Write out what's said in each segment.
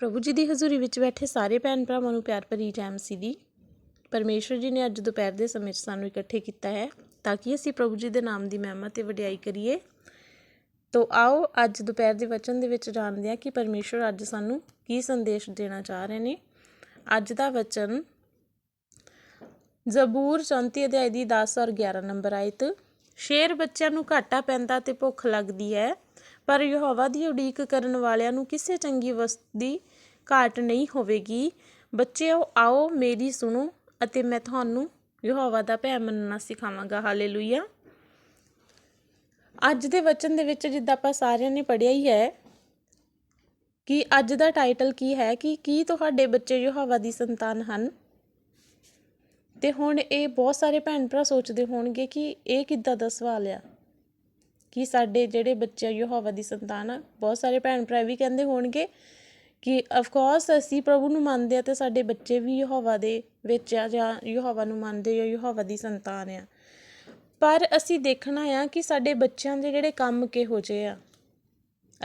ਪ੍ਰਭੂ ਜੀ ਦੀ ਹਜ਼ੂਰੀ ਵਿੱਚ ਬੈਠੇ ਸਾਰੇ ਭੈਣ ਭਰਾਵਾਂ ਨੂੰ ਪਿਆਰ ਭਰੀ ਜੈ ਮਸੀਹ ਦੀ। ਪਰਮੇਸ਼ਰ ਜੀ ਨੇ ਅੱਜ ਦੁਪਹਿਰ ਦੇ ਸਮੇਂ 'ਚ ਸਾਨੂੰ ਇਕੱਠੇ ਕੀਤਾ ਹੈ ਤਾਂ ਕਿ ਅਸੀਂ ਪ੍ਰਭੂ ਜੀ ਦੇ ਨਾਮ ਦੀ ਮਹਿਮਾ ਤੇ ਵਡਿਆਈ ਕਰੀਏ। ਤੋ ਆਓ ਅੱਜ ਦੁਪਹਿਰ ਦੇ ਵਚਨ ਦੇ ਵਿੱਚ ਜਾਣਦੇ ਹਾਂ ਕਿ ਪਰਮੇਸ਼ਰ ਅੱਜ ਸਾਨੂੰ ਕੀ ਸੰਦੇਸ਼ ਦੇਣਾ ਚਾਹ ਰਹੇ ਨੇ। ਅੱਜ ਦਾ ਵਚਨ ਜ਼ਬੂਰ 34 ਅਧਿਆਇ ਦੀ 10 ਔਰ 11 ਨੰਬਰ ਆਇਤ। ਸ਼ੇਰ ਬੱਚਿਆਂ ਨੂੰ ਘਾਟਾ ਪੈਂਦਾ ਤੇ ਭੁੱਖ ਲੱਗਦੀ ਹੈ, ਪਰ ਯਹੋਵਾ ਦੀ ਉਡੀਕ ਕਰਨ ਵਾਲਿਆਂ ਨੂੰ ਕਿਸੇ ਚੰਗੀ ਵਸਤ ਦੀ ਘਾਟ ਨਹੀਂ ਹੋਵੇਗੀ। ਬੱਚਿਓ, ਆਓ ਮੇਰੀ ਸੁਣੋ ਅਤੇ ਮੈਂ ਤੁਹਾਨੂੰ ਯਹੋਵਾ ਦਾ ਭੈ ਮੰਨਣਾ ਸਿਖਾਵਾਂਗਾ। ਹਾਲੇਲੂਇਆ। ਅੱਜ ਦੇ ਵਚਨ ਦੇ ਵਿੱਚ ਜਿੱਦਾਂ ਆਪਾਂ ਸਾਰਿਆਂ ਨੇ ਪੜ੍ਹਿਆ ਹੀ ਹੈ ਕਿ ਅੱਜ ਦਾ ਟਾਈਟਲ ਕੀ ਹੈ ਕਿ ਕੀ ਤੁਹਾਡੇ ਬੱਚੇ ਯਹੋਵਾ ਦੀ ਸੰਤਾਨ ਹਨ? ਤੇ ਹੁਣ ਇਹ ਬਹੁਤ ਸਾਰੇ ਭੈਣ ਭਰਾ ਸੋਚਦੇ ਹੋਣਗੇ ਕਿ ਇਹ ਕਿੱਦਾਂ ਦਾ ਸਵਾਲ ਆ ਕਿ ਸਾਡੇ ਜਿਹੜੇ ਬੱਚੇ ਆ ਯਹੋਵਾ ਦੀ ਸੰਤਾਨ ਆ, ਬਹੁਤ ਸਾਰੇ ਭੈਣ ਭਰਾ ਵੀ ਕਹਿੰਦੇ ਹੋਣਗੇ ਕਿ ਆਫ ਅਸੀਂ ਪ੍ਰਭੂ ਨੂੰ ਮੰਨਦੇ ਹਾਂ ਤੇ ਸਾਡੇ ਬੱਚੇ ਵੀ ਯਹੋਵਾ ਦੇ ਵਿੱਚ ਆ ਜਾਂ ਯਹੋਵਾ ਨੂੰ ਮੰਨਦੇ ਜਾਂ ਯਹੋਵਾ ਦੀ ਸੰਤਾਨ ਆ। ਪਰ ਅਸੀਂ ਦੇਖਣਾ ਆ ਕਿ ਸਾਡੇ ਬੱਚਿਆਂ ਦੇ ਜਿਹੜੇ ਕੰਮ ਕਿਹੋ ਜਿਹੇ ਆ।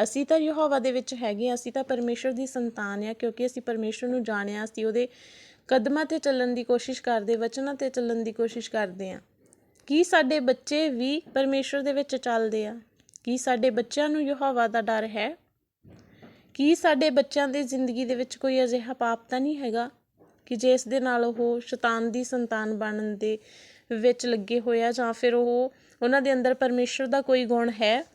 ਅਸੀਂ ਤਾਂ ਯਹੋਵਾ ਦੇ ਵਿੱਚ ਹੈਗੇ ਆ, ਅਸੀਂ ਤਾਂ ਪਰਮੇਸ਼ਰ ਦੀ ਸੰਤਾਨ ਆ, ਕਿਉਂਕਿ ਅਸੀਂ ਪਰਮੇਸ਼ਰ ਨੂੰ ਜਾਣਿਆ, ਅਸੀਂ ਉਹਦੇ ਕਦਮਾਂ ਤੇ ਚੱਲਣ ਦੀ ਕੋਸ਼ਿਸ਼ ਕਰਦੇ, ਵਚਨਾਂ ਤੇ ਚੱਲਣ ਦੀ ਕੋਸ਼ਿਸ਼ ਕਰਦੇ ਆ। ਕੀ ਸਾਡੇ ਬੱਚੇ ਵੀ ਪਰਮੇਸ਼ਰ ਦੇ ਵਿੱਚ ਚੱਲਦੇ ਆ? ਕੀ ਸਾਡੇ ਬੱਚਿਆਂ ਨੂੰ ਯਹੋਵਾ ਦਾ ਡਰ ਹੈ? ਕੀ ਸਾਡੇ ਬੱਚਿਆਂ ਦੀ ਜ਼ਿੰਦਗੀ ਦੇ ਵਿੱਚ ਕੋਈ ਅਜਿਹਾ ਪਾਪ ਤਾਂ ਨਹੀਂ ਹੈਗਾ ਕਿ ਜਿਸ ਦੇ ਨਾਲ ਉਹ ਸ਼ੈਤਾਨ ਦੀ ਸੰਤਾਨ ਬਣਨ ਦੇ ਵਿੱਚ ਲੱਗੇ ਹੋਏ ਆ ਜਾਂ ਫਿਰ ਉਹ ਉਹਨਾਂ ਦੇ ਅੰਦਰ ਪਰਮੇਸ਼ਰ ਦਾ ਕੋਈ ਗੁਣ ਹੈ?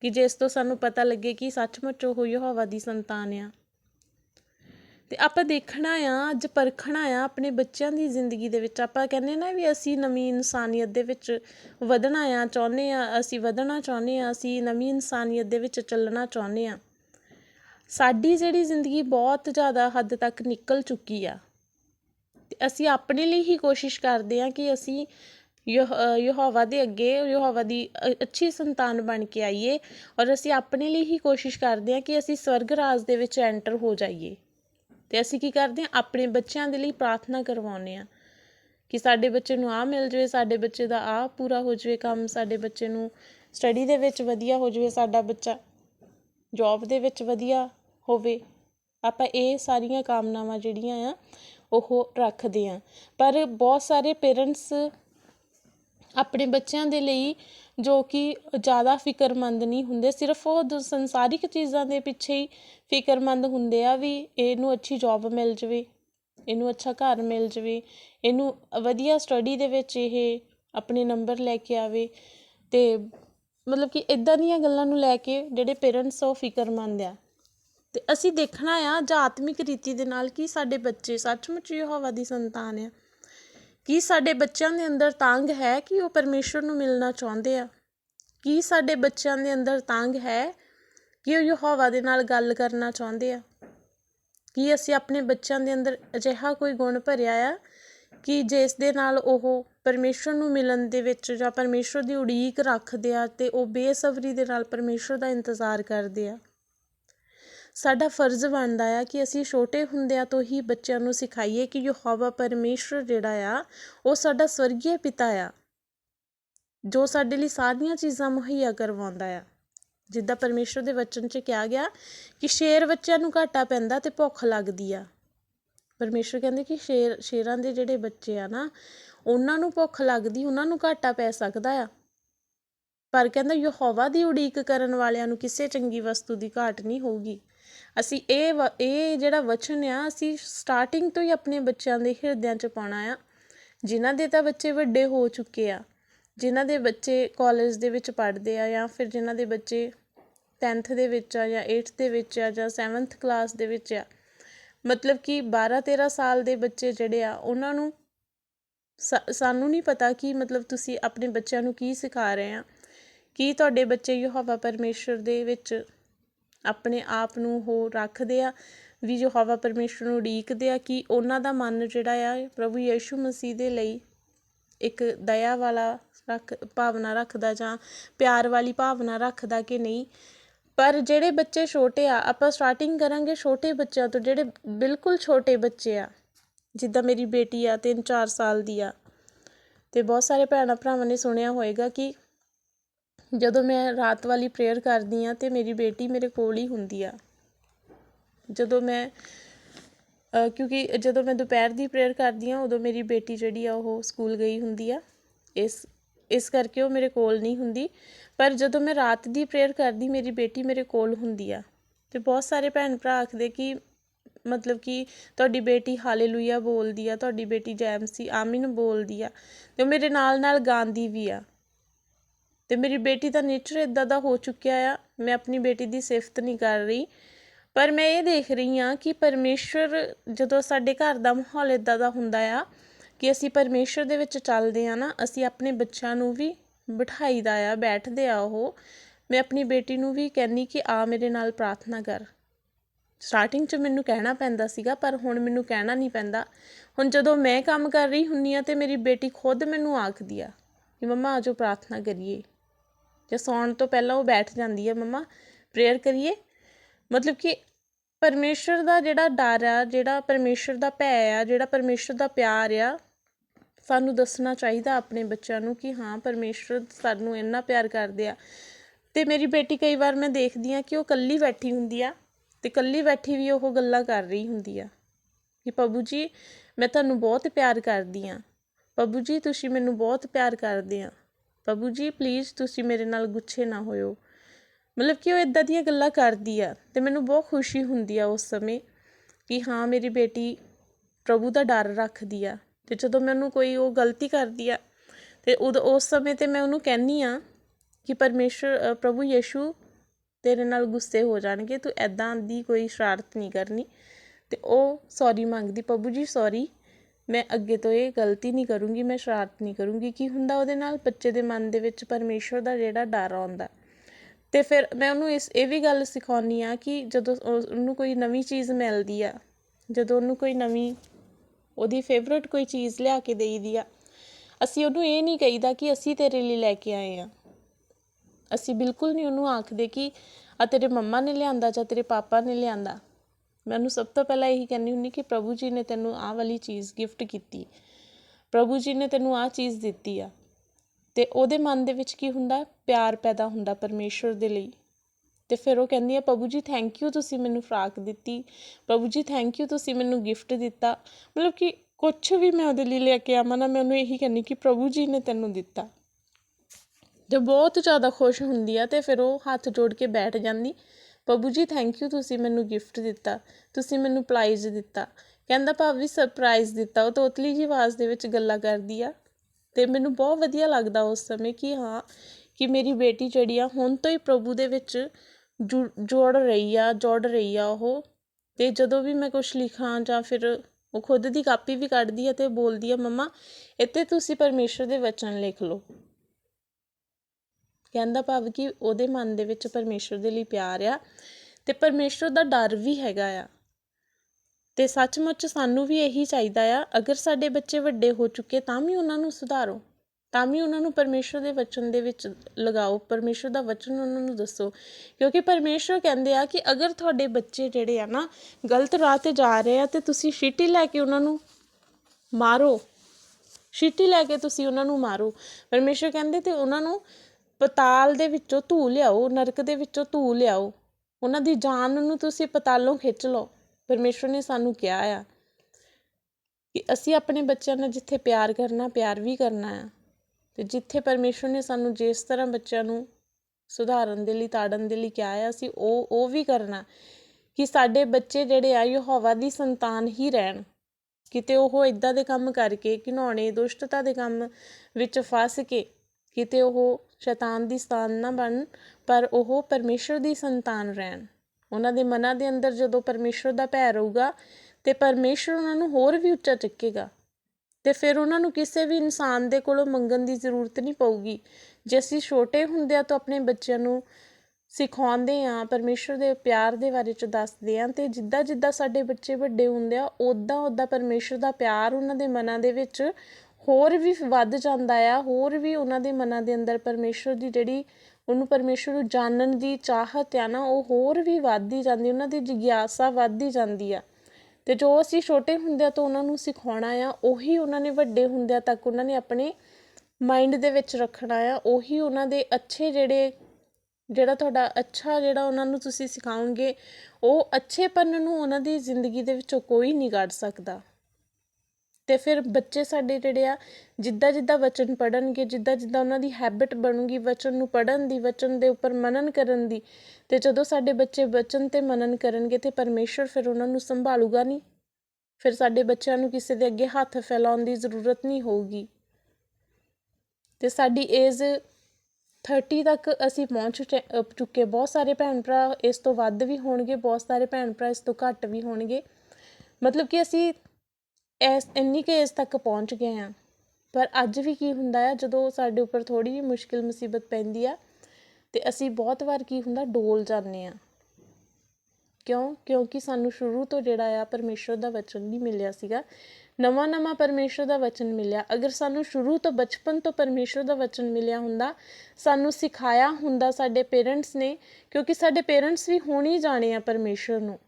ਕਿ ਜਿਸ ਤੋਂ ਸਾਨੂੰ ਪਤਾ ਲੱਗੇ ਕਿ ਸੱਚਮੁੱਚ ਉਹ ਯਹੋਵਾ ਦੀ ਸੰਤਾਨ ਆ? ਤੇ ਆਪਾਂ ਦੇਖਣਾ ਆ, ਅੱਜ ਪਰਖਣਾ ਆ ਆਪਣੇ ਬੱਚਿਆਂ ਦੀ ਜ਼ਿੰਦਗੀ ਦੇ ਵਿੱਚ। ਆਪਾਂ ਕਹਿੰਦੇ ਨਾ ਵੀ ਅਸੀਂ ਨਵੀਂ ਇਨਸਾਨੀਅਤ ਦੇ ਵਿੱਚ ਵਧਣਾ ਆ, ਚਾਹੁੰਦੇ ਆ, ਅਸੀਂ ਵਧਣਾ ਚਾਹੁੰਦੇ ਆ, ਅਸੀਂ ਨਵੀਂ ਇਨਸਾਨੀਅਤ ਦੇ ਵਿੱਚ ਚੱਲਣਾ ਚਾਹੁੰਦੇ ਆ। ਸਾਡੀ ਜਿਹੜੀ ਜ਼ਿੰਦਗੀ ਬਹੁਤ ਜ਼ਿਆਦਾ ਹੱਦ ਤੱਕ ਨਿਕਲ ਚੁੱਕੀ ਆ। ਅਤੇ ਅਸੀਂ ਆਪਣੇ ਲਈ ਹੀ ਕੋਸ਼ਿਸ਼ ਕਰਦੇ ਹਾਂ ਕਿ ਅਸੀਂ ਯਹ ਯਹੋਵਾ ਦੇ ਅੱਗੇ, ਯਹੋਵਾ ਦੀ ਅੱਛੀ ਸੰਤਾਨ ਬਣ ਕੇ ਆਈਏ ਔਰ ਅਸੀਂ ਆਪਣੇ ਲਈ ਹੀ ਕੋਸ਼ਿਸ਼ ਕਰਦੇ ਹਾਂ ਕਿ ਅਸੀਂ ਸਵਰਗ ਰਾਜ ਦੇ ਵਿੱਚ ਐਂਟਰ ਹੋ ਜਾਈਏ। ਤੇ ਅਸੀਂ ਕੀ ਕਰਦੇ ਹਾਂ? ਆਪਣੇ ਬੱਚਿਆਂ ਦੇ ਲਈ ਪ੍ਰਾਰਥਨਾ ਕਰਵਾਉਂਦੇ ਹਾਂ ਕਿ ਸਾਡੇ ਬੱਚੇ ਨੂੰ ਆ ਮਿਲ ਜਾਵੇ, ਸਾਡੇ ਬੱਚੇ ਦਾ ਆ ਪੂਰਾ ਹੋ ਜਾਵੇ ਕੰਮ, ਸਾਡੇ ਬੱਚੇ ਨੂੰ ਸਟੱਡੀ ਦੇ ਵਿੱਚ ਵਧੀਆ ਹੋ ਜਾਵੇ, ਸਾਡਾ ਬੱਚਾ ਜੌਬ ਦੇ ਵਿੱਚ ਵਧੀਆ ਹੋਵੇ, ਆਪਾਂ ਇਹ ਸਾਰੀਆਂ ਕਾਮਨਾਵਾਂ ਜਿਹੜੀਆਂ ਆ, ਉਹ ਰੱਖਦੇ ਆ ਪਰ ਬਹੁਤ ਸਾਰੇ ਪੇਰੈਂਟਸ ਆਪਣੇ ਬੱਚਿਆਂ ਦੇ ਲਈ ਜੋ ਕਿ ਜ਼ਿਆਦਾ ਫਿਕਰਮੰਦ ਨਹੀਂ ਹੁੰਦੇ, ਸਿਰਫ ਉਹ ਦ- ਸੰਸਾਰਿਕ ਚੀਜ਼ਾਂ ਦੇ ਪਿੱਛੇ ਹੀ ਫਿਕਰਮੰਦ ਹੁੰਦੇ ਆ ਵੀ ਇਹਨੂੰ ਅੱਛੀ ਜੌਬ ਮਿਲ ਜਾਵੇ, ਇਹਨੂੰ ਅੱਛਾ ਘਰ ਮਿਲ ਜਾਵੇ, ਇਹਨੂੰ ਵਧੀਆ ਸਟੱਡੀ ਦੇ ਵਿੱਚ ਇਹ ਆਪਣੇ ਨੰਬਰ ਲੈ ਕੇ ਆਵੇ। ਤੇ ਮਤਲਬ ਕਿ ਇਦਾਂ ਦੀਆਂ ਗੱਲਾਂ ਨੂੰ ਲੈ ਕੇ ਜਿਹੜੇ ਪੇਰੈਂਟਸ ਉਹ ਫਿਕਰਮੰਦ ਆ। ਅਤੇ ਅਸੀਂ ਦੇਖਣਾ ਆ ਜਾਂ ਆਤਮਿਕ ਰੀਤੀ ਦੇ ਨਾਲ ਕਿ ਸਾਡੇ ਬੱਚੇ ਸੱਚਮੁੱਚ ਯਹੋਵਾ ਦੀ ਸੰਤਾਨ ਆ। ਕੀ ਸਾਡੇ ਬੱਚਿਆਂ ਦੇ ਅੰਦਰ ਤੰਗ ਹੈ ਕਿ ਉਹ ਪਰਮੇਸ਼ਰ ਨੂੰ ਮਿਲਣਾ ਚਾਹੁੰਦੇ ਆ? ਕੀ ਸਾਡੇ ਬੱਚਿਆਂ ਦੇ ਅੰਦਰ ਤੰਗ ਹੈ ਕਿ ਉਹ ਯਹੋਵਾ ਦੇ ਨਾਲ ਗੱਲ ਕਰਨਾ ਚਾਹੁੰਦੇ ਆ? ਕੀ ਅਸੀਂ ਆਪਣੇ ਬੱਚਿਆਂ ਦੇ ਅੰਦਰ ਅਜਿਹਾ ਕੋਈ ਗੁਣ ਭਰਿਆ ਆ ਕਿ ਜਿਸ ਦੇ ਨਾਲ ਉਹ ਪਰਮੇਸ਼ਰ ਨੂੰ ਮਿਲਣ ਦੇ ਵਿੱਚ ਜਾਂ ਪਰਮੇਸ਼ਰ ਦੀ ਉਡੀਕ ਰੱਖਦੇ ਆ ਤੇ ਉਹ ਬੇਸਬਰੀ ਦੇ ਨਾਲ ਪਰਮੇਸ਼ਰ ਦਾ ਇੰਤਜ਼ਾਰ ਕਰਦੇ ਆ? ਸਾਡਾ ਫਰਜ਼ ਬਣਦਾ ਆ ਕਿ ਅਸੀਂ ਛੋਟੇ ਹੁੰਦਿਆਂ ਤੋਂ ਹੀ ਬੱਚਿਆਂ ਨੂੰ ਸਿਖਾਈਏ ਕਿ ਯਹੋਵਾ ਪਰਮੇਸ਼ਰ ਜਿਹੜਾ ਆ, ਉਹ ਸਾਡਾ ਸਵਰਗੀ ਪਿਤਾ ਆ, ਜੋ ਸਾਡੇ ਲਈ ਸਾਰੀਆਂ ਚੀਜ਼ਾਂ ਮੁਹੱਈਆ ਕਰਵਾਉਂਦਾ ਆ। ਜਿੱਦਾਂ ਪਰਮੇਸ਼ਰ ਦੇ ਵਚਨ 'ਚ ਕਿਹਾ ਗਿਆ ਕਿ ਸ਼ੇਰ ਬੱਚਿਆਂ ਨੂੰ ਘਾਟਾ ਪੈਂਦਾ ਤੇ ਭੁੱਖ ਲੱਗਦੀ ਆ। ਪਰਮੇਸ਼ਰ ਕਹਿੰਦੇ ਕਿ ਸ਼ੇਰ, ਸ਼ੇਰਾਂ ਦੇ ਜਿਹੜੇ ਬੱਚੇ ਆ ਨਾ, ਉਹਨਾਂ ਨੂੰ ਭੁੱਖ ਲੱਗਦੀ, ਉਹਨਾਂ ਨੂੰ ਘਾਟਾ ਪੈ ਸਕਦਾ ਆ। ਪਰ ਕਹਿੰਦਾ ਯਹੋਵਾ ਦੀ ਉਡੀਕ ਕਰਨ ਵਾਲਿਆਂ ਨੂੰ ਕਿਸੇ ਚੰਗੀ ਵਸਤੂ ਦੀ ਘਾਟ ਨਹੀਂ ਹੋਊਗੀ। ਅਸੀਂ ਇਹ ਵ- ਇਹ ਜਿਹੜਾ ਵਚਨ ਆ, ਅਸੀਂ ਸਟਾਰਟਿੰਗ ਤੋਂ ਹੀ ਆਪਣੇ ਬੱਚਿਆਂ ਦੇ ਹਿਰਦਿਆਂ 'ਚ ਪਾਉਣਾ ਆ। ਜਿਨ੍ਹਾਂ ਦੇ ਤਾਂ ਬੱਚੇ ਵੱਡੇ ਹੋ ਚੁੱਕੇ ਆ, ਜਿਨ੍ਹਾਂ ਦੇ ਬੱਚੇ ਕਾਲਜ ਦੇ ਵਿੱਚ ਪੜ੍ਹਦੇ ਆ ਜਾਂ ਫਿਰ ਜਿਨ੍ਹਾਂ ਦੇ ਬੱਚੇ 10th ਦੇ ਵਿੱਚ ਆ ਜਾਂ 8th ਦੇ ਵਿੱਚ ਆ ਜਾਂ 7th ਕਲਾਸ ਦੇ ਵਿੱਚ ਆ, ਮਤਲਬ ਕਿ 12 13 ਸਾਲ ਦੇ ਬੱਚੇ ਜਿਹੜੇ ਆ, ਉਹਨਾਂ ਨੂੰ ਸਾ- ਸਾਨੂੰ ਨਹੀਂ ਪਤਾ ਕਿ ਮਤਲਬ ਤੁਸੀਂ ਆਪਣੇ ਬੱਚਿਆਂ ਨੂੰ ਕੀ ਸਿਖਾ ਰਹੇ ਆ। ਕੀ ਤੁਹਾਡੇ ਬੱਚੇ ਯਹੋਵਾ ਪਰਮੇਸ਼ਰ ਦੇ ਵਿੱਚ ਆਪਣੇ ਆਪ ਨੂੰ ਉਹ ਰੱਖਦੇ ਆ, ਵੀ ਜੋ ਹਵਾ ਪਰਮੇਸ਼ਰ ਨੂੰ ਉਡੀਕਦੇ ਆ ਕਿ ਉਹਨਾਂ ਦਾ ਮਨ ਜਿਹੜਾ ਆ, ਪ੍ਰਭੂ ਯੀਸ਼ੂ ਮਸੀਹ ਦੇ ਲਈ ਇੱਕ ਦਇਆ ਵਾਲਾ ਰੱਖ, ਭਾਵਨਾ ਰੱਖਦਾ ਜਾਂ ਪਿਆਰ ਵਾਲੀ ਭਾਵਨਾ ਰੱਖਦਾ ਕਿ ਨਹੀਂ। ਪਰ ਜਿਹੜੇ ਬੱਚੇ ਛੋਟੇ ਆ, ਆਪਾਂ ਸਟਾਰਟਿੰਗ ਕਰਾਂਗੇ ਛੋਟੇ ਬੱਚਿਆਂ ਤੋਂ, ਜਿਹੜੇ ਬਿਲਕੁਲ ਛੋਟੇ ਬੱਚੇ ਆ, ਜਿੱਦਾਂ ਮੇਰੀ ਬੇਟੀ ਆ 3-4 ਸਾਲ ਦੀ ਆ, ਤੇ ਬਹੁਤ ਸਾਰੇ ਭੈਣਾਂ ਭਰਾਵਾਂ ਨੇ ਸੁਣਿਆ ਹੋਏਗਾ ਕਿ ਜਦੋਂ ਮੈਂ ਰਾਤ ਵਾਲੀ ਪ੍ਰੇਅਰ ਕਰਦੀ ਹਾਂ ਤਾਂ ਮੇਰੀ ਬੇਟੀ ਮੇਰੇ ਕੋਲ ਹੀ ਹੁੰਦੀ ਆ। ਜਦੋਂ ਮੈਂ ਕਿਉਂਕਿ ਜਦੋਂ ਮੈਂ ਦੁਪਹਿਰ ਦੀ ਪ੍ਰੇਅਰ ਕਰਦੀ ਹਾਂ, ਉਦੋਂ ਮੇਰੀ ਬੇਟੀ ਜਿਹੜੀ ਆ, ਉਹ ਸਕੂਲ ਗਈ ਹੁੰਦੀ ਆ। ਇਸ ਇਸ ਕਰਕੇ ਉਹ ਮੇਰੇ ਕੋਲ ਨਹੀਂ ਹੁੰਦੀ। ਪਰ ਜਦੋਂ ਮੈਂ ਰਾਤ ਦੀ ਪ੍ਰੇਅਰ ਕਰਦੀ, ਮੇਰੀ ਬੇਟੀ ਮੇਰੇ ਕੋਲ ਹੁੰਦੀ ਆ। ਤੇ ਬਹੁਤ ਸਾਰੇ ਭੈਣ ਭਰਾ ਆਖਦੇ ਕਿ, ਮਤਲਬ ਕਿ ਤੁਹਾਡੀ ਬੇਟੀ ਹਾਲੇਲੂਇਆ ਬੋਲਦੀ ਆ, ਤੁਹਾਡੀ ਬੇਟੀ ਜੈਮਸੀ ਆਮਿਨ ਬੋਲਦੀ ਆ। ਤੇ ਉਹ ਮੇਰੇ ਨਾਲ ਨਾਲ ਗਾਉਂਦੀ ਵੀ ਆ। ਅਤੇ ਮੇਰੀ ਬੇਟੀ ਦਾ ਨੇਚਰ ਇੱਦਾਂ ਦਾ ਹੋ ਚੁੱਕਿਆ ਆ, ਮੈਂ ਆਪਣੀ ਬੇਟੀ ਦੀ ਸਿਫਤ ਨਹੀਂ ਕਰ ਰਹੀ। ਪਰ ਮੈਂ ਇਹ ਦੇਖ ਰਹੀ ਹਾਂ ਕਿ ਪਰਮੇਸ਼ਰ ਜਦੋਂ ਸਾਡੇ ਘਰ ਦਾ ਮਾਹੌਲ ਇੱਦਾਂ ਦਾ ਹੁੰਦਾ ਆ ਕਿ ਅਸੀਂ ਪਰਮੇਸ਼ਰ ਦੇ ਵਿੱਚ ਚੱਲਦੇ ਆ ਨਾ, ਅਸੀਂ ਆਪਣੇ ਬੱਚਿਆਂ ਨੂੰ ਵੀ ਬਿਠਾਈਦਾ ਆ, ਬੈਠਦੇ ਆ ਉਹ। ਮੈਂ ਆਪਣੀ ਬੇਟੀ ਨੂੰ ਵੀ ਕਹਿੰਨੀ ਕਿ ਆ ਮੇਰੇ ਨਾਲ ਪ੍ਰਾਰਥਨਾ ਕਰ। ਸਟਾਰਟਿੰਗ 'ਚ ਮੈਨੂੰ ਕਹਿਣਾ ਪੈਂਦਾ ਸੀਗਾ, ਪਰ ਹੁਣ ਮੈਨੂੰ ਕਹਿਣਾ ਨਹੀਂ ਪੈਂਦਾ। ਹੁਣ ਜਦੋਂ ਮੈਂ ਕੰਮ ਕਰ ਰਹੀ ਹੁੰਨੀ ਆ ਤੇ ਮੇਰੀ ਬੇਟੀ ਖੁਦ ਮੈਨੂੰ ਆਖਦੀ ਆ ਕਿ ਮੰਮਾ ਆਜੋ ਪ੍ਰਾਰਥਨਾ ਕਰੀਏ। ਜਾਂ ਸੌਣ ਤੋਂ ਪਹਿਲਾਂ ਉਹ ਬੈਠ ਜਾਂਦੀ ਹੈ ਮੰਮਾ ਪ੍ਰੇਅਰ ਕਰੀਏ। ਮਤਲਬ ਕਿ ਪਰਮੇਸ਼ਰ ਦਾ ਜਿਹੜਾ ਡਰ ਆ, ਜਿਹੜਾ ਪਰਮੇਸ਼ਰ ਦਾ ਭੈ ਆ, ਜਿਹੜਾ ਪਰਮੇਸ਼ਰ ਦਾ ਪਿਆਰ ਆ, ਸਾਨੂੰ ਦੱਸਣਾ ਚਾਹੀਦਾ ਆਪਣੇ ਬੱਚਿਆਂ ਨੂੰ ਕਿ ਹਾਂ, ਪਰਮੇਸ਼ਰ ਸਾਨੂੰ ਇੰਨਾ ਪਿਆਰ ਕਰਦੇ ਆ। ਤੇ ਮੇਰੀ ਬੇਟੀ ਕਈ ਵਾਰ ਮੈਂ ਦੇਖਦੀ ਆ ਕਿ ਉਹ ਇਕੱਲੀ ਬੈਠੀ ਹੁੰਦੀ ਆ ਤੇ ਇਕੱਲੀ ਬੈਠੀ ਵੀ ਉਹ ਗੱਲਾਂ ਕਰ ਰਹੀ ਹੁੰਦੀ ਆ। ਕਿ ਪ੍ਰਭੂ ਜੀ, ਮੈਂ ਤੁਹਾਨੂੰ ਬਹੁਤ ਪਿਆਰ ਕਰਦੀ ਆ ਪ੍ਰਭੂ ਜੀ, ਤੁਸੀਂ ਮੈਨੂੰ ਬਹੁਤ ਪਿਆਰ ਕਰਦੇ ਆ। ਪ੍ਰਭੂ ਜੀ ਪਲੀਜ਼ ਤੁਸੀਂ ਮੇਰੇ ਨਾਲ ਗੁੱਸੇ ਨਾ ਹੋਇਓ। ਮਤਲਬ ਕਿ ਉਹ ਇਦਾਂ ਦੀਆਂ ਗੱਲਾਂ ਕਰਦੀ ਆ ਤੇ ਮੈਨੂੰ ਬਹੁਤ ਖੁਸ਼ੀ ਹੁੰਦੀ ਆ ਉਸ ਸਮੇਂ ਕਿ ਹਾਂ, ਮੇਰੀ ਬੇਟੀ ਪ੍ਰਭੂ ਦਾ ਡਰ ਰੱਖਦੀ ਆ ਤੇ ਜਦੋਂ ਮੈਨੂੰ ਕੋਈ ਉਹ ਗਲਤੀ ਕਰਦੀ ਆ ਤੇ ਉਦੋਂ, ਉਸ ਸਮੇਂ ਤੇ ਮੈਂ ਉਹਨੂੰ ਕਹਿੰਨੀ ਆ ਕਿ ਪਰਮੇਸ਼ਰ ਪ੍ਰਭੂ ਯੀਸ਼ੂ ਤੇਰੇ ਨਾਲ ਗੁੱਸੇ ਹੋ ਜਾਣਗੇ, ਤੂੰ ਐਦਾਂ ਦੀ ਕੋਈ ਸ਼ਰਾਰਤ ਨਹੀਂ ਕਰਨੀ ਤੇ ਉਹ ਸੌਰੀ ਮੰਗਦੀ ਪ੍ਰਭੂ ਜੀ ਸੌਰੀ ਮੈਂ ਅੱਗੇ ਤੋਂ ਇਹ ਗਲਤੀ ਨਹੀਂ ਕਰੂੰਗੀ, ਮੈਂ ਸ਼ਰਾਰਤ ਨਹੀਂ ਕਰੂੰਗੀ ਕੀ ਹੁੰਦਾ ਉਹਦੇ ਨਾਲ ਬੱਚੇ ਦੇ ਮਨ ਦੇ ਵਿੱਚ ਪਰਮੇਸ਼ਰ ਦਾ ਜਿਹੜਾ ਡਰ ਆਉਂਦਾ। ਤੇ ਫਿਰ ਮੈਂ ਉਹਨੂੰ ਇਸ, ਇਹ ਵੀ ਗੱਲ ਸਿਖਾਉਣੀ ਆ ਕਿ ਜਦੋਂ ਉਹਨੂੰ ਕੋਈ ਨਵੀਂ ਚੀਜ਼ ਮਿਲਦੀ ਆ, ਜਦੋਂ ਉਹਨੂੰ ਕੋਈ ਨਵੀਂ, ਉਹਦੀ ਫੇਵਰਟ ਕੋਈ ਚੀਜ਼ ਲਿਆ ਕੇ ਦੇਈਦੀ ਆ, ਅਸੀਂ ਉਹਨੂੰ ਇਹ ਨਹੀਂ ਕਹੀਦਾ ਕਿ ਅਸੀਂ ਤੇਰੇ ਲਈ ਲੈ ਕੇ ਆਏ ਆ। ਅਸੀਂ ਬਿਲਕੁਲ ਨਹੀਂ ਉਹਨੂੰ ਆਖਦੇ ਕਿ ਆ ਤੇਰੇ ਮੰਮਾ ਨੇ ਲਿਆਂਦਾ ਜਾਂ ਤੇਰੇ ਪਾਪਾ ਨੇ ਲਿਆਂਦਾ। ਮੈਂ ਉਹਨੂੰ ਸਭ ਤੋਂ ਪਹਿਲਾਂ ਇਹੀ ਕਹਿੰਦੀ ਹੁੰਦੀ ਕਿ ਪ੍ਰਭੂ ਜੀ ਨੇ ਤੈਨੂੰ ਆਹ ਵਾਲੀ ਚੀਜ਼ ਗਿਫਟ ਕੀਤੀ। ਪ੍ਰਭੂ ਜੀ ਨੇ ਤੈਨੂੰ ਆਹ ਚੀਜ਼ ਦਿੱਤੀ ਆ। ਤੇ ਉਹਦੇ ਮਨ ਦੇ ਵਿੱਚ ਕੀ ਹੁੰਦਾ? ਪਿਆਰ ਪੈਦਾ ਹੁੰਦਾ ਪਰਮੇਸ਼ਰ ਦੇ ਲਈ। ਤੇ ਫਿਰ ਉਹ ਕਹਿੰਦੀ ਆ, ਪ੍ਰਭੂ ਜੀ ਥੈਂਕ ਯੂ ਤੁਸੀਂ ਮੈਨੂੰ ਫਰਾਕ ਦਿੱਤੀ। ਪ੍ਰਭੂ ਜੀ ਥੈਂਕ ਯੂ ਤੁਸੀਂ ਮੈਨੂੰ ਗਿਫਟ ਦਿੱਤਾ। ਮਤਲਬ ਕਿ ਕੁਝ ਵੀ ਮੈਂ ਉਹਦੇ ਲਈ ਲੈ ਕੇ ਆਵਾਂ ਨਾ, ਮੈਂ ਉਹਨੂੰ ਇਹੀ ਕਹਿੰਦੀ ਕਿ ਪ੍ਰਭੂ ਜੀ ਨੇ ਤੈਨੂੰ ਦਿੱਤਾ। ਤੇ ਬਹੁਤ ਜ਼ਿਆਦਾ ਖੁਸ਼ ਹੁੰਦੀ ਆ ਤੇ ਫਿਰ ਉਹ ਹੱਥ ਜੋੜ ਕੇ ਬੈਠ ਜਾਂਦੀ। ਪ੍ਰਭੂ ਜੀ ਥੈਂਕ ਯੂ ਤੁਸੀਂ ਮੈਨੂੰ ਗਿਫਟ ਦਿੱਤਾ, ਤੁਸੀਂ ਮੈਨੂੰ ਪ੍ਰਾਈਜ਼ ਦਿੱਤਾ। ਕਹਿੰਦਾ ਭਾਬੀ ਸਰਪ੍ਰਾਈਜ਼ ਦਿੱਤਾ, ਉਹ ਤੋਤਲੀ ਜੀ ਆਵਾਜ਼ ਦੇ ਵਿੱਚ ਗੱਲਾਂ ਕਰਦੀ ਆ, ਤੇ ਮੈਨੂੰ ਬਹੁਤ ਵਧੀਆ ਲੱਗਦਾ ਉਸ ਸਮੇਂ ਕਿ ਹਾਂ, ਕਿ ਮੇਰੀ ਬੇਟੀ ਜਿਹੜੀ ਆ, ਹੁਣ ਤੋਂ ਹੀ ਪ੍ਰਭੂ ਦੇ ਵਿੱਚ ਜੁ- ਜੁੜ ਰਹੀ ਆ, ਜੁੜ ਰਹੀ ਆ ਉਹ, ਤੇ ਜਦੋਂ ਵੀ ਮੈਂ ਕੁਝ ਲਿਖਾਂ ਜਾਂ ਫਿਰ ਉਹ ਖੁਦ ਦੀ ਕਾਪੀ ਵੀ ਕੱਢਦੀ ਆ ਤੇ ਬੋਲਦੀ ਆ, ਮੰਮਾ, ਇੱਥੇ ਤੁਸੀਂ ਪਰਮੇਸ਼ਰ ਦੇ ਵਚਨ ਲਿਖ ਲਓ। ਕਹਿੰਦਾ ਭਾਵ ਕਿ ਉਹਦੇ ਮਨ ਦੇ ਵਿੱਚ ਪਰਮੇਸ਼ਰ ਦੇ ਲਈ ਪਿਆਰ ਆ ਤੇ ਪਰਮੇਸ਼ਰ ਦਾ ਡਰ ਵੀ ਹੈਗਾ ਆ। ਤੇ ਸੱਚਮੁੱਚ ਸਾਨੂੰ ਵੀ ਇਹੀ ਚਾਹੀਦਾ ਆ, ਅਗਰ ਸਾਡੇ ਬੱਚੇ ਵੱਡੇ ਹੋ ਚੁੱਕੇ ਤਾਂ ਵੀ ਉਹਨਾਂ ਨੂੰ ਸੁਧਾਰੋ, ਤਾਂ ਵੀ ਉਹਨਾਂ ਨੂੰ ਪਰਮੇਸ਼ਰ ਦੇ ਵਚਨ ਦੇ ਵਿੱਚ ਲਗਾਓ ਪਰਮੇਸ਼ਰ ਦਾ ਵਚਨ ਉਹਨਾਂ ਨੂੰ ਦੱਸੋ। ਕਿਉਂਕਿ ਪਰਮੇਸ਼ਰ ਕਹਿੰਦੇ ਆ ਕਿ ਅਗਰ ਤੁਹਾਡੇ ਬੱਚੇ ਜਿਹੜੇ ਆ ਨਾ ਗਲਤ ਰਾਹ ਤੇ ਜਾ ਰਹੇ ਆ ਤੇ ਤੁਸੀਂ ਛੀਟੀ ਲੈ ਕੇ ਉਹਨਾਂ ਨੂੰ ਮਾਰੋ ਛੀਟੀ ਲੈ ਕੇ ਤੁਸੀਂ ਉਹਨਾਂ ਨੂੰ ਮਾਰੋ। ਪਰਮੇਸ਼ਰ ਕਹਿੰਦੇ ਤੇ ਉਹਨਾਂ ਨੂੰ ਪਤਾਲ ਦੇ ਵਿੱਚੋਂ ਧੂ ਲਿਆਓ, ਨਰਕ ਦੇ ਵਿੱਚੋਂ ਧੂ ਲਿਆਓ। ਉਹਨਾਂ ਦੀ ਜਾਨ ਨੂੰ ਤੁਸੀਂ ਪਤਾਲੋਂ ਖਿੱਚ ਲਓ। ਪਰਮੇਸ਼ਰ ਨੇ ਸਾਨੂੰ ਕਿਹਾ ਆ ਕਿ ਅਸੀਂ ਆਪਣੇ ਬੱਚਿਆਂ ਨਾਲ ਜਿੱਥੇ ਪਿਆਰ ਕਰਨਾ, ਪਿਆਰ ਵੀ ਕਰਨਾ ਆ। ਤੇ ਜਿੱਥੇ ਪਰਮੇਸ਼ਰ ਨੇ ਸਾਨੂੰ ਜਿਸ ਤਰ੍ਹਾਂ ਬੱਚਿਆਂ ਨੂੰ ਸੁਧਾਰਨ ਦੇ ਲਈ, ਤਾੜਨ ਦੇ ਲਈ ਕਿਹਾ ਆ, ਅਸੀਂ ਉਹ ਉਹ ਵੀ ਕਰਨਾ। ਕਿ ਸਾਡੇ ਬੱਚੇ ਜਿਹੜੇ ਆ, ਯਹੋਵਾ ਦੀ ਸੰਤਾਨ ਹੀ ਰਹਿਣ। ਕਿਤੇ ਉਹ ਇਦਾਂ ਦੇ ਕੰਮ ਕਰਕੇ ਘਿਨਾਉਣੇ ਦੁਸ਼ਟਤਾ ਦੇ ਕੰਮ ਵਿੱਚ ਫਸ ਕੇ, ਕਿਤੇ ਉਹ ਸ਼ੈਤਾਨ ਦੀ ਸੰਤਾਨ ਨਾ ਬਣ, ਪਰ ਉਹ ਪਰਮੇਸ਼ਰ ਦੀ ਸੰਤਾਨ ਰਹਿਣ। ਉਹਨਾਂ ਦੇ ਮਨਾਂ ਦੇ ਅੰਦਰ ਜਦੋਂ ਪਰਮੇਸ਼ਰ ਦਾ ਭੈ ਰਹੂਗਾ ਤੇ ਪਰਮੇਸ਼ਰ ਉਹਨਾਂ ਨੂੰ ਹੋਰ ਵੀ ਉੱਚਾ ਚੱਕੇਗਾ ਤੇ ਫਿਰ ਉਹਨਾਂ ਨੂੰ ਕਿਸੇ ਵੀ ਇਨਸਾਨ ਦੇ ਕੋਲੋਂ ਮੰਗਣ ਦੀ ਜ਼ਰੂਰਤ ਨਹੀਂ ਪਊਗੀ। ਜੇ ਅਸੀਂ ਛੋਟੇ ਹੁੰਦਿਆਂ ਤੋਂ ਆਪਣੇ ਬੱਚਿਆਂ ਨੂੰ ਸਿਖਾਉਂਦੇ ਆ ਪਰਮੇਸ਼ਰ ਦੇ ਪਿਆਰ ਦੇ ਬਾਰੇ ਚ ਦੱਸਦੇ ਆ ਤੇ ਜਿੱਦਾਂ ਜਿੱਦਾਂ ਸਾਡੇ ਬੱਚੇ ਵੱਡੇ ਹੁੰਦੇ ਆ ਉਦਾਂ ਉਦਾਂ ਪਰਮੇਸ਼ਰ ਦਾ ਪਿਆਰ ਉਹਨਾਂ ਦੇ ਮਨਾਂ ਦੇ ਵਿੱਚ ਹੋਰ ਵੀ ਵੱਧ ਜਾਂਦਾ ਆ, ਹੋਰ ਵੀ ਉਹਨਾਂ ਦੇ ਮਨਾਂ ਦੇ ਅੰਦਰ ਪਰਮੇਸ਼ਰ ਦੀ ਜਿਹੜੀ ਉਹਨੂੰ ਪਰਮੇਸ਼ਰ ਨੂੰ ਜਾਣਨ ਦੀ ਚਾਹਤ ਆ ਨਾ, ਉਹ ਹੋਰ ਵੀ ਵੱਧਦੀ ਜਾਂਦੀ, ਉਹਨਾਂ ਦੀ ਜਿਗਿਆਸਾ ਵੱਧਦੀ ਜਾਂਦੀ ਆ। ਤੇ ਜੋ ਅਸੀਂ ਛੋਟੇ ਹੁੰਦਿਆਂ ਤੋਂ ਉਹਨਾਂ ਨੂੰ ਸਿਖਾਉਣਾ ਆ, ਉਹੀ ਉਹਨਾਂ ਨੇ ਵੱਡੇ ਹੁੰਦਿਆਂ ਤੱਕ ਉਹਨਾਂ ਨੇ ਆਪਣੇ ਮਾਈਂਡ ਦੇ ਵਿੱਚ ਰੱਖਣਾ ਆ, ਉਹੀ ਉਹਨਾਂ ਦੇ ਅੱਛੇ ਜਿਹੜੇ, ਜਿਹੜਾ ਤੁਹਾਡਾ ਅੱਛਾ ਜਿਹੜਾ ਉਹਨਾਂ ਨੂੰ ਤੁਸੀਂ ਸਿਖਾਓਗੇ, ਉਹ ਅੱਛੇਪਨ ਨੂੰ ਉਹਨਾਂ ਦੀ ਜ਼ਿੰਦਗੀ ਦੇ ਵਿੱਚੋਂ ਕੋਈ ਨਹੀਂ ਕੱਢ ਸਕਦਾ। ਅਤੇ ਫਿਰ ਬੱਚੇ ਸਾਡੇ ਜਿਹੜੇ ਆ, ਜਿੱਦਾਂ ਜਿੱਦਾਂ ਵਚਨ ਪੜ੍ਹਨਗੇ, ਜਿੱਦਾਂ ਜਿੱਦਾਂ ਉਹਨਾਂ ਦੀ ਹੈਬਿਟ ਬਣੂਗੀ, ਵਚਨ ਨੂੰ ਪੜ੍ਹਨ ਦੀ, ਵਚਨ ਦੇ ਉੱਪਰ ਮਨਨ ਕਰਨ ਦੀ ਅਤੇ ਜਦੋਂ ਸਾਡੇ ਬੱਚੇ ਵਚਨ ਤੇ ਮਨਨ ਕਰਨਗੇ ਤੇ ਪਰਮੇਸ਼ਰ ਫਿਰ ਉਹਨਾਂ ਨੂੰ ਸੰਭਾਲੂਗਾ ਨਹੀਂ ਫਿਰ ਸਾਡੇ ਬੱਚਿਆਂ ਨੂੰ ਕਿਸੇ ਦੇ ਅੱਗੇ ਹੱਥ ਫੈਲਾਉਣ ਦੀ ਜ਼ਰੂਰਤ ਨਹੀਂ ਹੋਊਗੀ। ਅਤੇ ਸਾਡੀ ਏਜ 30 ਤੱਕ ਅਸੀਂ ਪਹੁੰਚ ਚੁੱਕੇ। ਬਹੁਤ ਸਾਰੇ ਭੈਣ ਭਰਾ ਇਸ ਤੋਂ ਵੱਧ ਵੀ ਹੋਣਗੇ, ਬਹੁਤ ਸਾਰੇ ਭੈਣ ਭਰਾ ਇਸ ਤੋਂ ਘੱਟ ਵੀ ਹੋਣਗੇ। ਮਤਲਬ ਕਿ ਅਸੀਂ ਇਸ ਇੰਨੀ ਕੁ ਏਜ ਤੱਕ ਪਹੁੰਚ ਗਏ ਹਾਂ। ਪਰ ਅੱਜ ਵੀ ਕੀ ਹੁੰਦਾ ਆ, ਜਦੋਂ ਸਾਡੇ ਉੱਪਰ ਥੋੜ੍ਹੀ ਜਿਹੀ ਮੁਸ਼ਕਿਲ ਮੁਸੀਬਤ ਪੈਂਦੀ ਆ, ਤੇ ਅਸੀਂ ਬਹੁਤ ਵਾਰ ਕੀ ਹੁੰਦਾ, ਡੋਲ ਜਾਂਦੇ ਹਾਂ। ਕਿਉਂ? ਕਿਉਂਕਿ ਸਾਨੂੰ ਸ਼ੁਰੂ ਤੋਂ ਜਿਹੜਾ ਆ ਪਰਮੇਸ਼ਰ ਦਾ ਵਚਨ ਨਹੀਂ ਮਿਲਿਆ ਸੀਗਾ। ਨਵਾਂ ਨਵਾਂ ਪਰਮੇਸ਼ਰ ਦਾ ਵਚਨ ਮਿਲਿਆ। ਅਗਰ ਸਾਨੂੰ ਸ਼ੁਰੂ ਤੋਂ ਬਚਪਨ ਤੋਂ ਪਰਮੇਸ਼ਰ ਦਾ ਵਚਨ ਮਿਲਿਆ ਹੁੰਦਾ, ਸਾਨੂੰ ਸਿਖਾਇਆ ਹੁੰਦਾ ਸਾਡੇ ਪੇਰੈਂਟਸ ਨੇ, ਕਿਉਂਕਿ ਸਾਡੇ ਪੇਰੈਂਟਸ ਵੀ ਹੁਣ ਹੀ ਜਾਣੇ ਆ ਪਰਮੇਸ਼ਰ ਨੂੰ।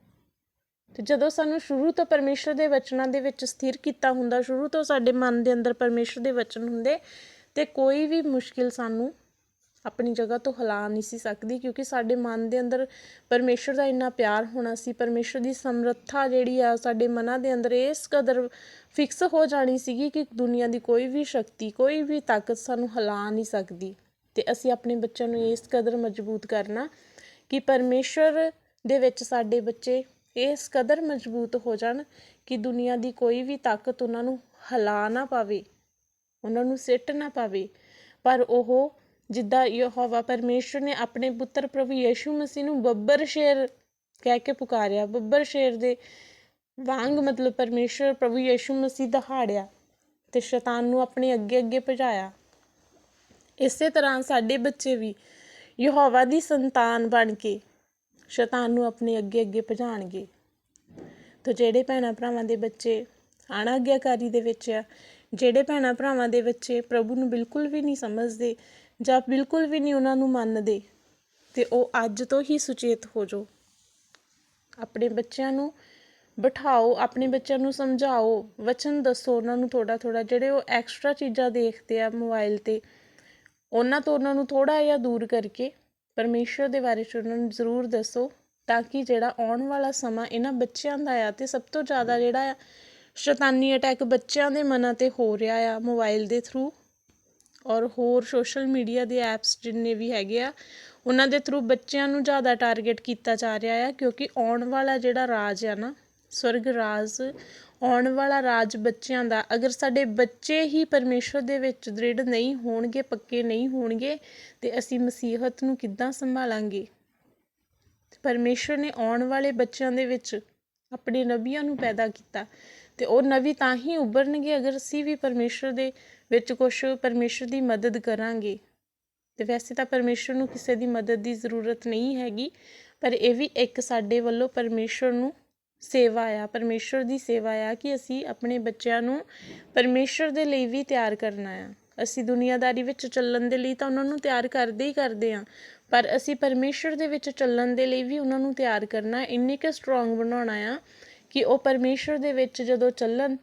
ਤੇ ਜਦੋਂ ਸਾਨੂੰ ਸ਼ੁਰੂ ਤੋਂ ਪਰਮੇਸ਼ਰ ਦੇ ਵਚਨਾਂ ਦੇ ਵਿੱਚ ਸਥਿਰ ਕੀਤਾ ਹੁੰਦਾ, ਸ਼ੁਰੂ ਤੋਂ ਸਾਡੇ ਮਨ ਦੇ ਅੰਦਰ ਪਰਮੇਸ਼ਰ ਦੇ ਵਚਨ ਹੁੰਦੇ, ਤੇ ਕੋਈ ਵੀ ਮੁਸ਼ਕਿਲ ਸਾਨੂੰ ਆਪਣੀ ਜਗ੍ਹਾ ਤੋਂ ਹਿਲਾ ਨਹੀਂ ਸੀ ਸਕਦੀ, ਕਿਉਂਕਿ ਸਾਡੇ ਮਨ ਦੇ ਅੰਦਰ ਪਰਮੇਸ਼ਰ ਦਾ ਇੰਨਾ ਪਿਆਰ ਹੋਣਾ ਸੀ, ਪਰਮੇਸ਼ਰ ਦੀ ਸਮਰੱਥਾ ਜਿਹੜੀ ਆ ਸਾਡੇ ਮਨਾਂ ਦੇ ਅੰਦਰ ਇਸ ਕਦਰ ਫਿਕਸ ਹੋ ਜਾਣੀ ਸੀਗੀ ਕਿ ਦੁਨੀਆ ਦੀ ਕੋਈ ਵੀ ਸ਼ਕਤੀ, ਕੋਈ ਵੀ ਤਾਕਤ ਸਾਨੂੰ ਹਿਲਾ ਨਹੀਂ ਸਕਦੀ। ਤੇ ਅਸੀਂ ਆਪਣੇ ਬੱਚਿਆਂ ਨੂੰ ਇਸ ਕਦਰ ਮਜ਼ਬੂਤ ਕਰਨਾ ਕਿ ਪਰਮੇਸ਼ਰ ਦੇ ਵਿੱਚ ਸਾਡੇ ਬੱਚੇ ਇਹ ਇਸ ਕਦਰ ਮਜ਼ਬੂਤ ਹੋ ਜਾਣ ਕਿ ਦੁਨੀਆ ਦੀ ਕੋਈ ਵੀ ਤਾਕਤ ਉਹਨਾਂ ਨੂੰ ਹਿਲਾ ਨਾ ਪਾਵੇ, ਉਹਨਾਂ ਨੂੰ ਸਿੱਟ ਨਾ ਪਾਵੇ। ਪਰ ਉਹ ਜਿੱਦਾਂ ਯਹੋਵਾ ਪਰਮੇਸ਼ਰ ਨੇ ਆਪਣੇ ਪੁੱਤਰ ਪ੍ਰਭੂ ਯੀਸ਼ੂ ਮਸੀਹ ਨੂੰ ਬੱਬਰ ਸ਼ੇਰ ਕਹਿ ਕੇ ਪੁਕਾਰਿਆ, ਬੱਬਰ ਸ਼ੇਰ ਦੇ ਵਾਂਗ ਮਤਲਬ ਪਰਮੇਸ਼ਰ ਪ੍ਰਭੂ ਯੀਸ਼ੂ ਮਸੀਹ ਦਹਾੜਿਆ ਤੇ ਸ਼ੈਤਾਨ ਨੂੰ ਆਪਣੇ ਅੱਗੇ ਅੱਗੇ ਭਜਾਇਆ। ਇਸੇ ਤਰ੍ਹਾਂ ਸਾਡੇ ਬੱਚੇ ਵੀ ਯਹੋਵਾ ਦੀ ਸੰਤਾਨ ਬਣ ਕੇ ਸ਼ੈਤਾਨ ਨੂੰ ਆਪਣੇ ਅੱਗੇ ਅੱਗੇ ਭਜਾਣਗੇ। ਤੋ ਜਿਹੜੇ ਭੈਣਾਂ ਭਰਾਵਾਂ ਦੇ ਬੱਚੇ ਅਣਆਗਿਆਕਾਰੀ ਦੇ ਵਿੱਚ ਆ, ਜਿਹੜੇ ਭੈਣਾਂ ਭਰਾਵਾਂ ਦੇ ਬੱਚੇ ਪ੍ਰਭੂ ਨੂੰ ਬਿਲਕੁਲ ਵੀ ਨਹੀਂ ਸਮਝਦੇ ਜਾਂ ਬਿਲਕੁਲ ਵੀ ਨਹੀਂ ਉਹਨਾਂ ਨੂੰ ਮੰਨਦੇ, ਤੇ ਉਹ ਅੱਜ ਤੋਂ ਹੀ ਸੁਚੇਤ ਹੋ ਜਾਓ। ਆਪਣੇ ਬੱਚਿਆਂ ਨੂੰ ਬਿਠਾਓ, ਆਪਣੇ ਬੱਚਿਆਂ ਨੂੰ ਸਮਝਾਓ, ਵਚਨ ਦੱਸੋ ਉਹਨਾਂ ਨੂੰ ਥੋੜਾ ਥੋੜਾ ਜਿਹੜੇ ਉਹ ਐਕਸਟਰਾ ਚੀਜ਼ਾਂ ਦੇਖਦੇ ਆ ਮੋਬਾਈਲ ਤੇ, ਉਹਨਾਂ ਤੋਂ ਉਹਨਾਂ ਨੂੰ ਥੋੜਾ ਜਿਹਾ ਦੂਰ ਕਰਕੇ ਪਰਮੇਸ਼ਰ ਦੇ ਬਾਰੇ 'ਚ ਉਹਨਾਂ ਨੂੰ ਜ਼ਰੂਰ ਦੱਸੋ ਤਾਂ ਕਿ ਜਿਹੜਾ ਆਉਣ ਵਾਲਾ ਸਮਾਂ ਇਹਨਾਂ ਬੱਚਿਆਂ ਦਾ ਆ ਤੇ ਸਭ ਤੋਂ ਜ਼ਿਆਦਾ ਜਿਹੜਾ ਆ ਸ਼ੈਤਾਨੀ ਅਟੈਕ ਬੱਚਿਆਂ ਦੇ ਮਨਾਂ ਤੇ ਹੋ ਰਿਹਾ ਆ ਮੋਬਾਈਲ ਦੇ ਥਰੂ ਔਰ ਹੋਰ ਸੋਸ਼ਲ ਮੀਡੀਆ ਦੇ ਐਪਸ ਜਿੰਨੇ ਵੀ ਹੈਗੇ ਆ, ਉਹਨਾਂ ਦੇ ਥਰੂ ਬੱਚਿਆਂ ਨੂੰ ਜ਼ਿਆਦਾ ਟਾਰਗੇਟ ਕੀਤਾ ਜਾ ਰਿਹਾ ਆ ਕਿਉਂਕਿ ਆਉਣ ਵਾਲਾ ਜਿਹੜਾ ਰਾਜ ਆ ਨਾ, ਸਵਰਗ ਰਾਜ ਆਉਣ ਵਾਲਾ ਰਾਜ ਬੱਚਿਆਂ ਦਾ, ਅਗਰ ਸਾਡੇ ਬੱਚੇ ਹੀ ਪਰਮੇਸ਼ਰ ਦੇ ਵਿੱਚ ਦ੍ਰਿੜ ਨਹੀਂ ਹੋਣਗੇ, ਪੱਕੇ ਨਹੀਂ ਹੋਣਗੇ, ਤੇ ਅਸੀਂ ਮਸੀਹਤ ਨੂੰ ਕਿੱਦਾਂ ਸੰਭਾਲਾਂਗੇ? ਪਰਮੇਸ਼ਰ ਨੇ ਆਉਣ ਵਾਲੇ ਬੱਚਿਆਂ ਦੇ ਵਿੱਚ ਆਪਣੇ ਨਬੀਆਂ ਨੂੰ ਪੈਦਾ ਕੀਤਾ, ਤੇ ਉਹ ਨਬੀ ਤਾਂ ਹੀ ਉੱਭਰਨਗੇ ਅਗਰ ਅਸੀਂ ਵੀ ਪਰਮੇਸ਼ਰ ਦੇ ਵਿੱਚ ਕੁਝ ਪਰਮੇਸ਼ਰ ਦੀ ਮਦਦ ਕਰਾਂਗੇ। ਤੇ ਵੈਸੇ ਤਾਂ ਪਰਮੇਸ਼ਰ ਨੂੰ ਕਿਸੇ ਦੀ ਮਦਦ ਦੀ ਜ਼ਰੂਰਤ ਨਹੀਂ ਹੈਗੀ, ਪਰ ਇਹ ਵੀ ਇੱਕ ਸਾਡੇ ਵੱਲੋਂ ਪਰਮੇਸ਼ਰ ਨੂੰ ਸੇਵਾ ਆ ਪਰਮੇਸ਼ਰ ਦੀ ਸੇਵਾ ਆ ਕਿ ਅਸੀਂ ਆਪਣੇ ਬੱਚਿਆਂ ਨੂੰ ਪਰਮੇਸ਼ਰ ਦੇ ਲਈ ਵੀ ਤਿਆਰ ਕਰਨਾ ਆ। ਅਸੀਂ ਦੁਨੀਆਦਾਰੀ ਵਿੱਚ ਚੱਲਣ ਦੇ ਲਈ ਤਾਂ ਉਹਨਾਂ ਨੂੰ ਤਿਆਰ ਕਰਦੇ ਹੀ ਕਰਦੇ ਆ, ਪਰ ਅਸੀਂ ਪਰਮੇਸ਼ਰ ਦੇ ਵਿੱਚ ਚੱਲਣ ਦੇ ਲਈ ਵੀ ਉਹਨਾਂ ਨੂੰ ਤਿਆਰ ਕਰਨਾ ਇੰਨੇ ਕਿ ਸਟਰੋਂਗ ਬਣਾਉਣਾ ਆ ਕਿ ਉਹ ਪਰਮੇਸ਼ਰ ਦੇ ਵਿੱਚ ਜਦੋਂ ਚੱਲਣ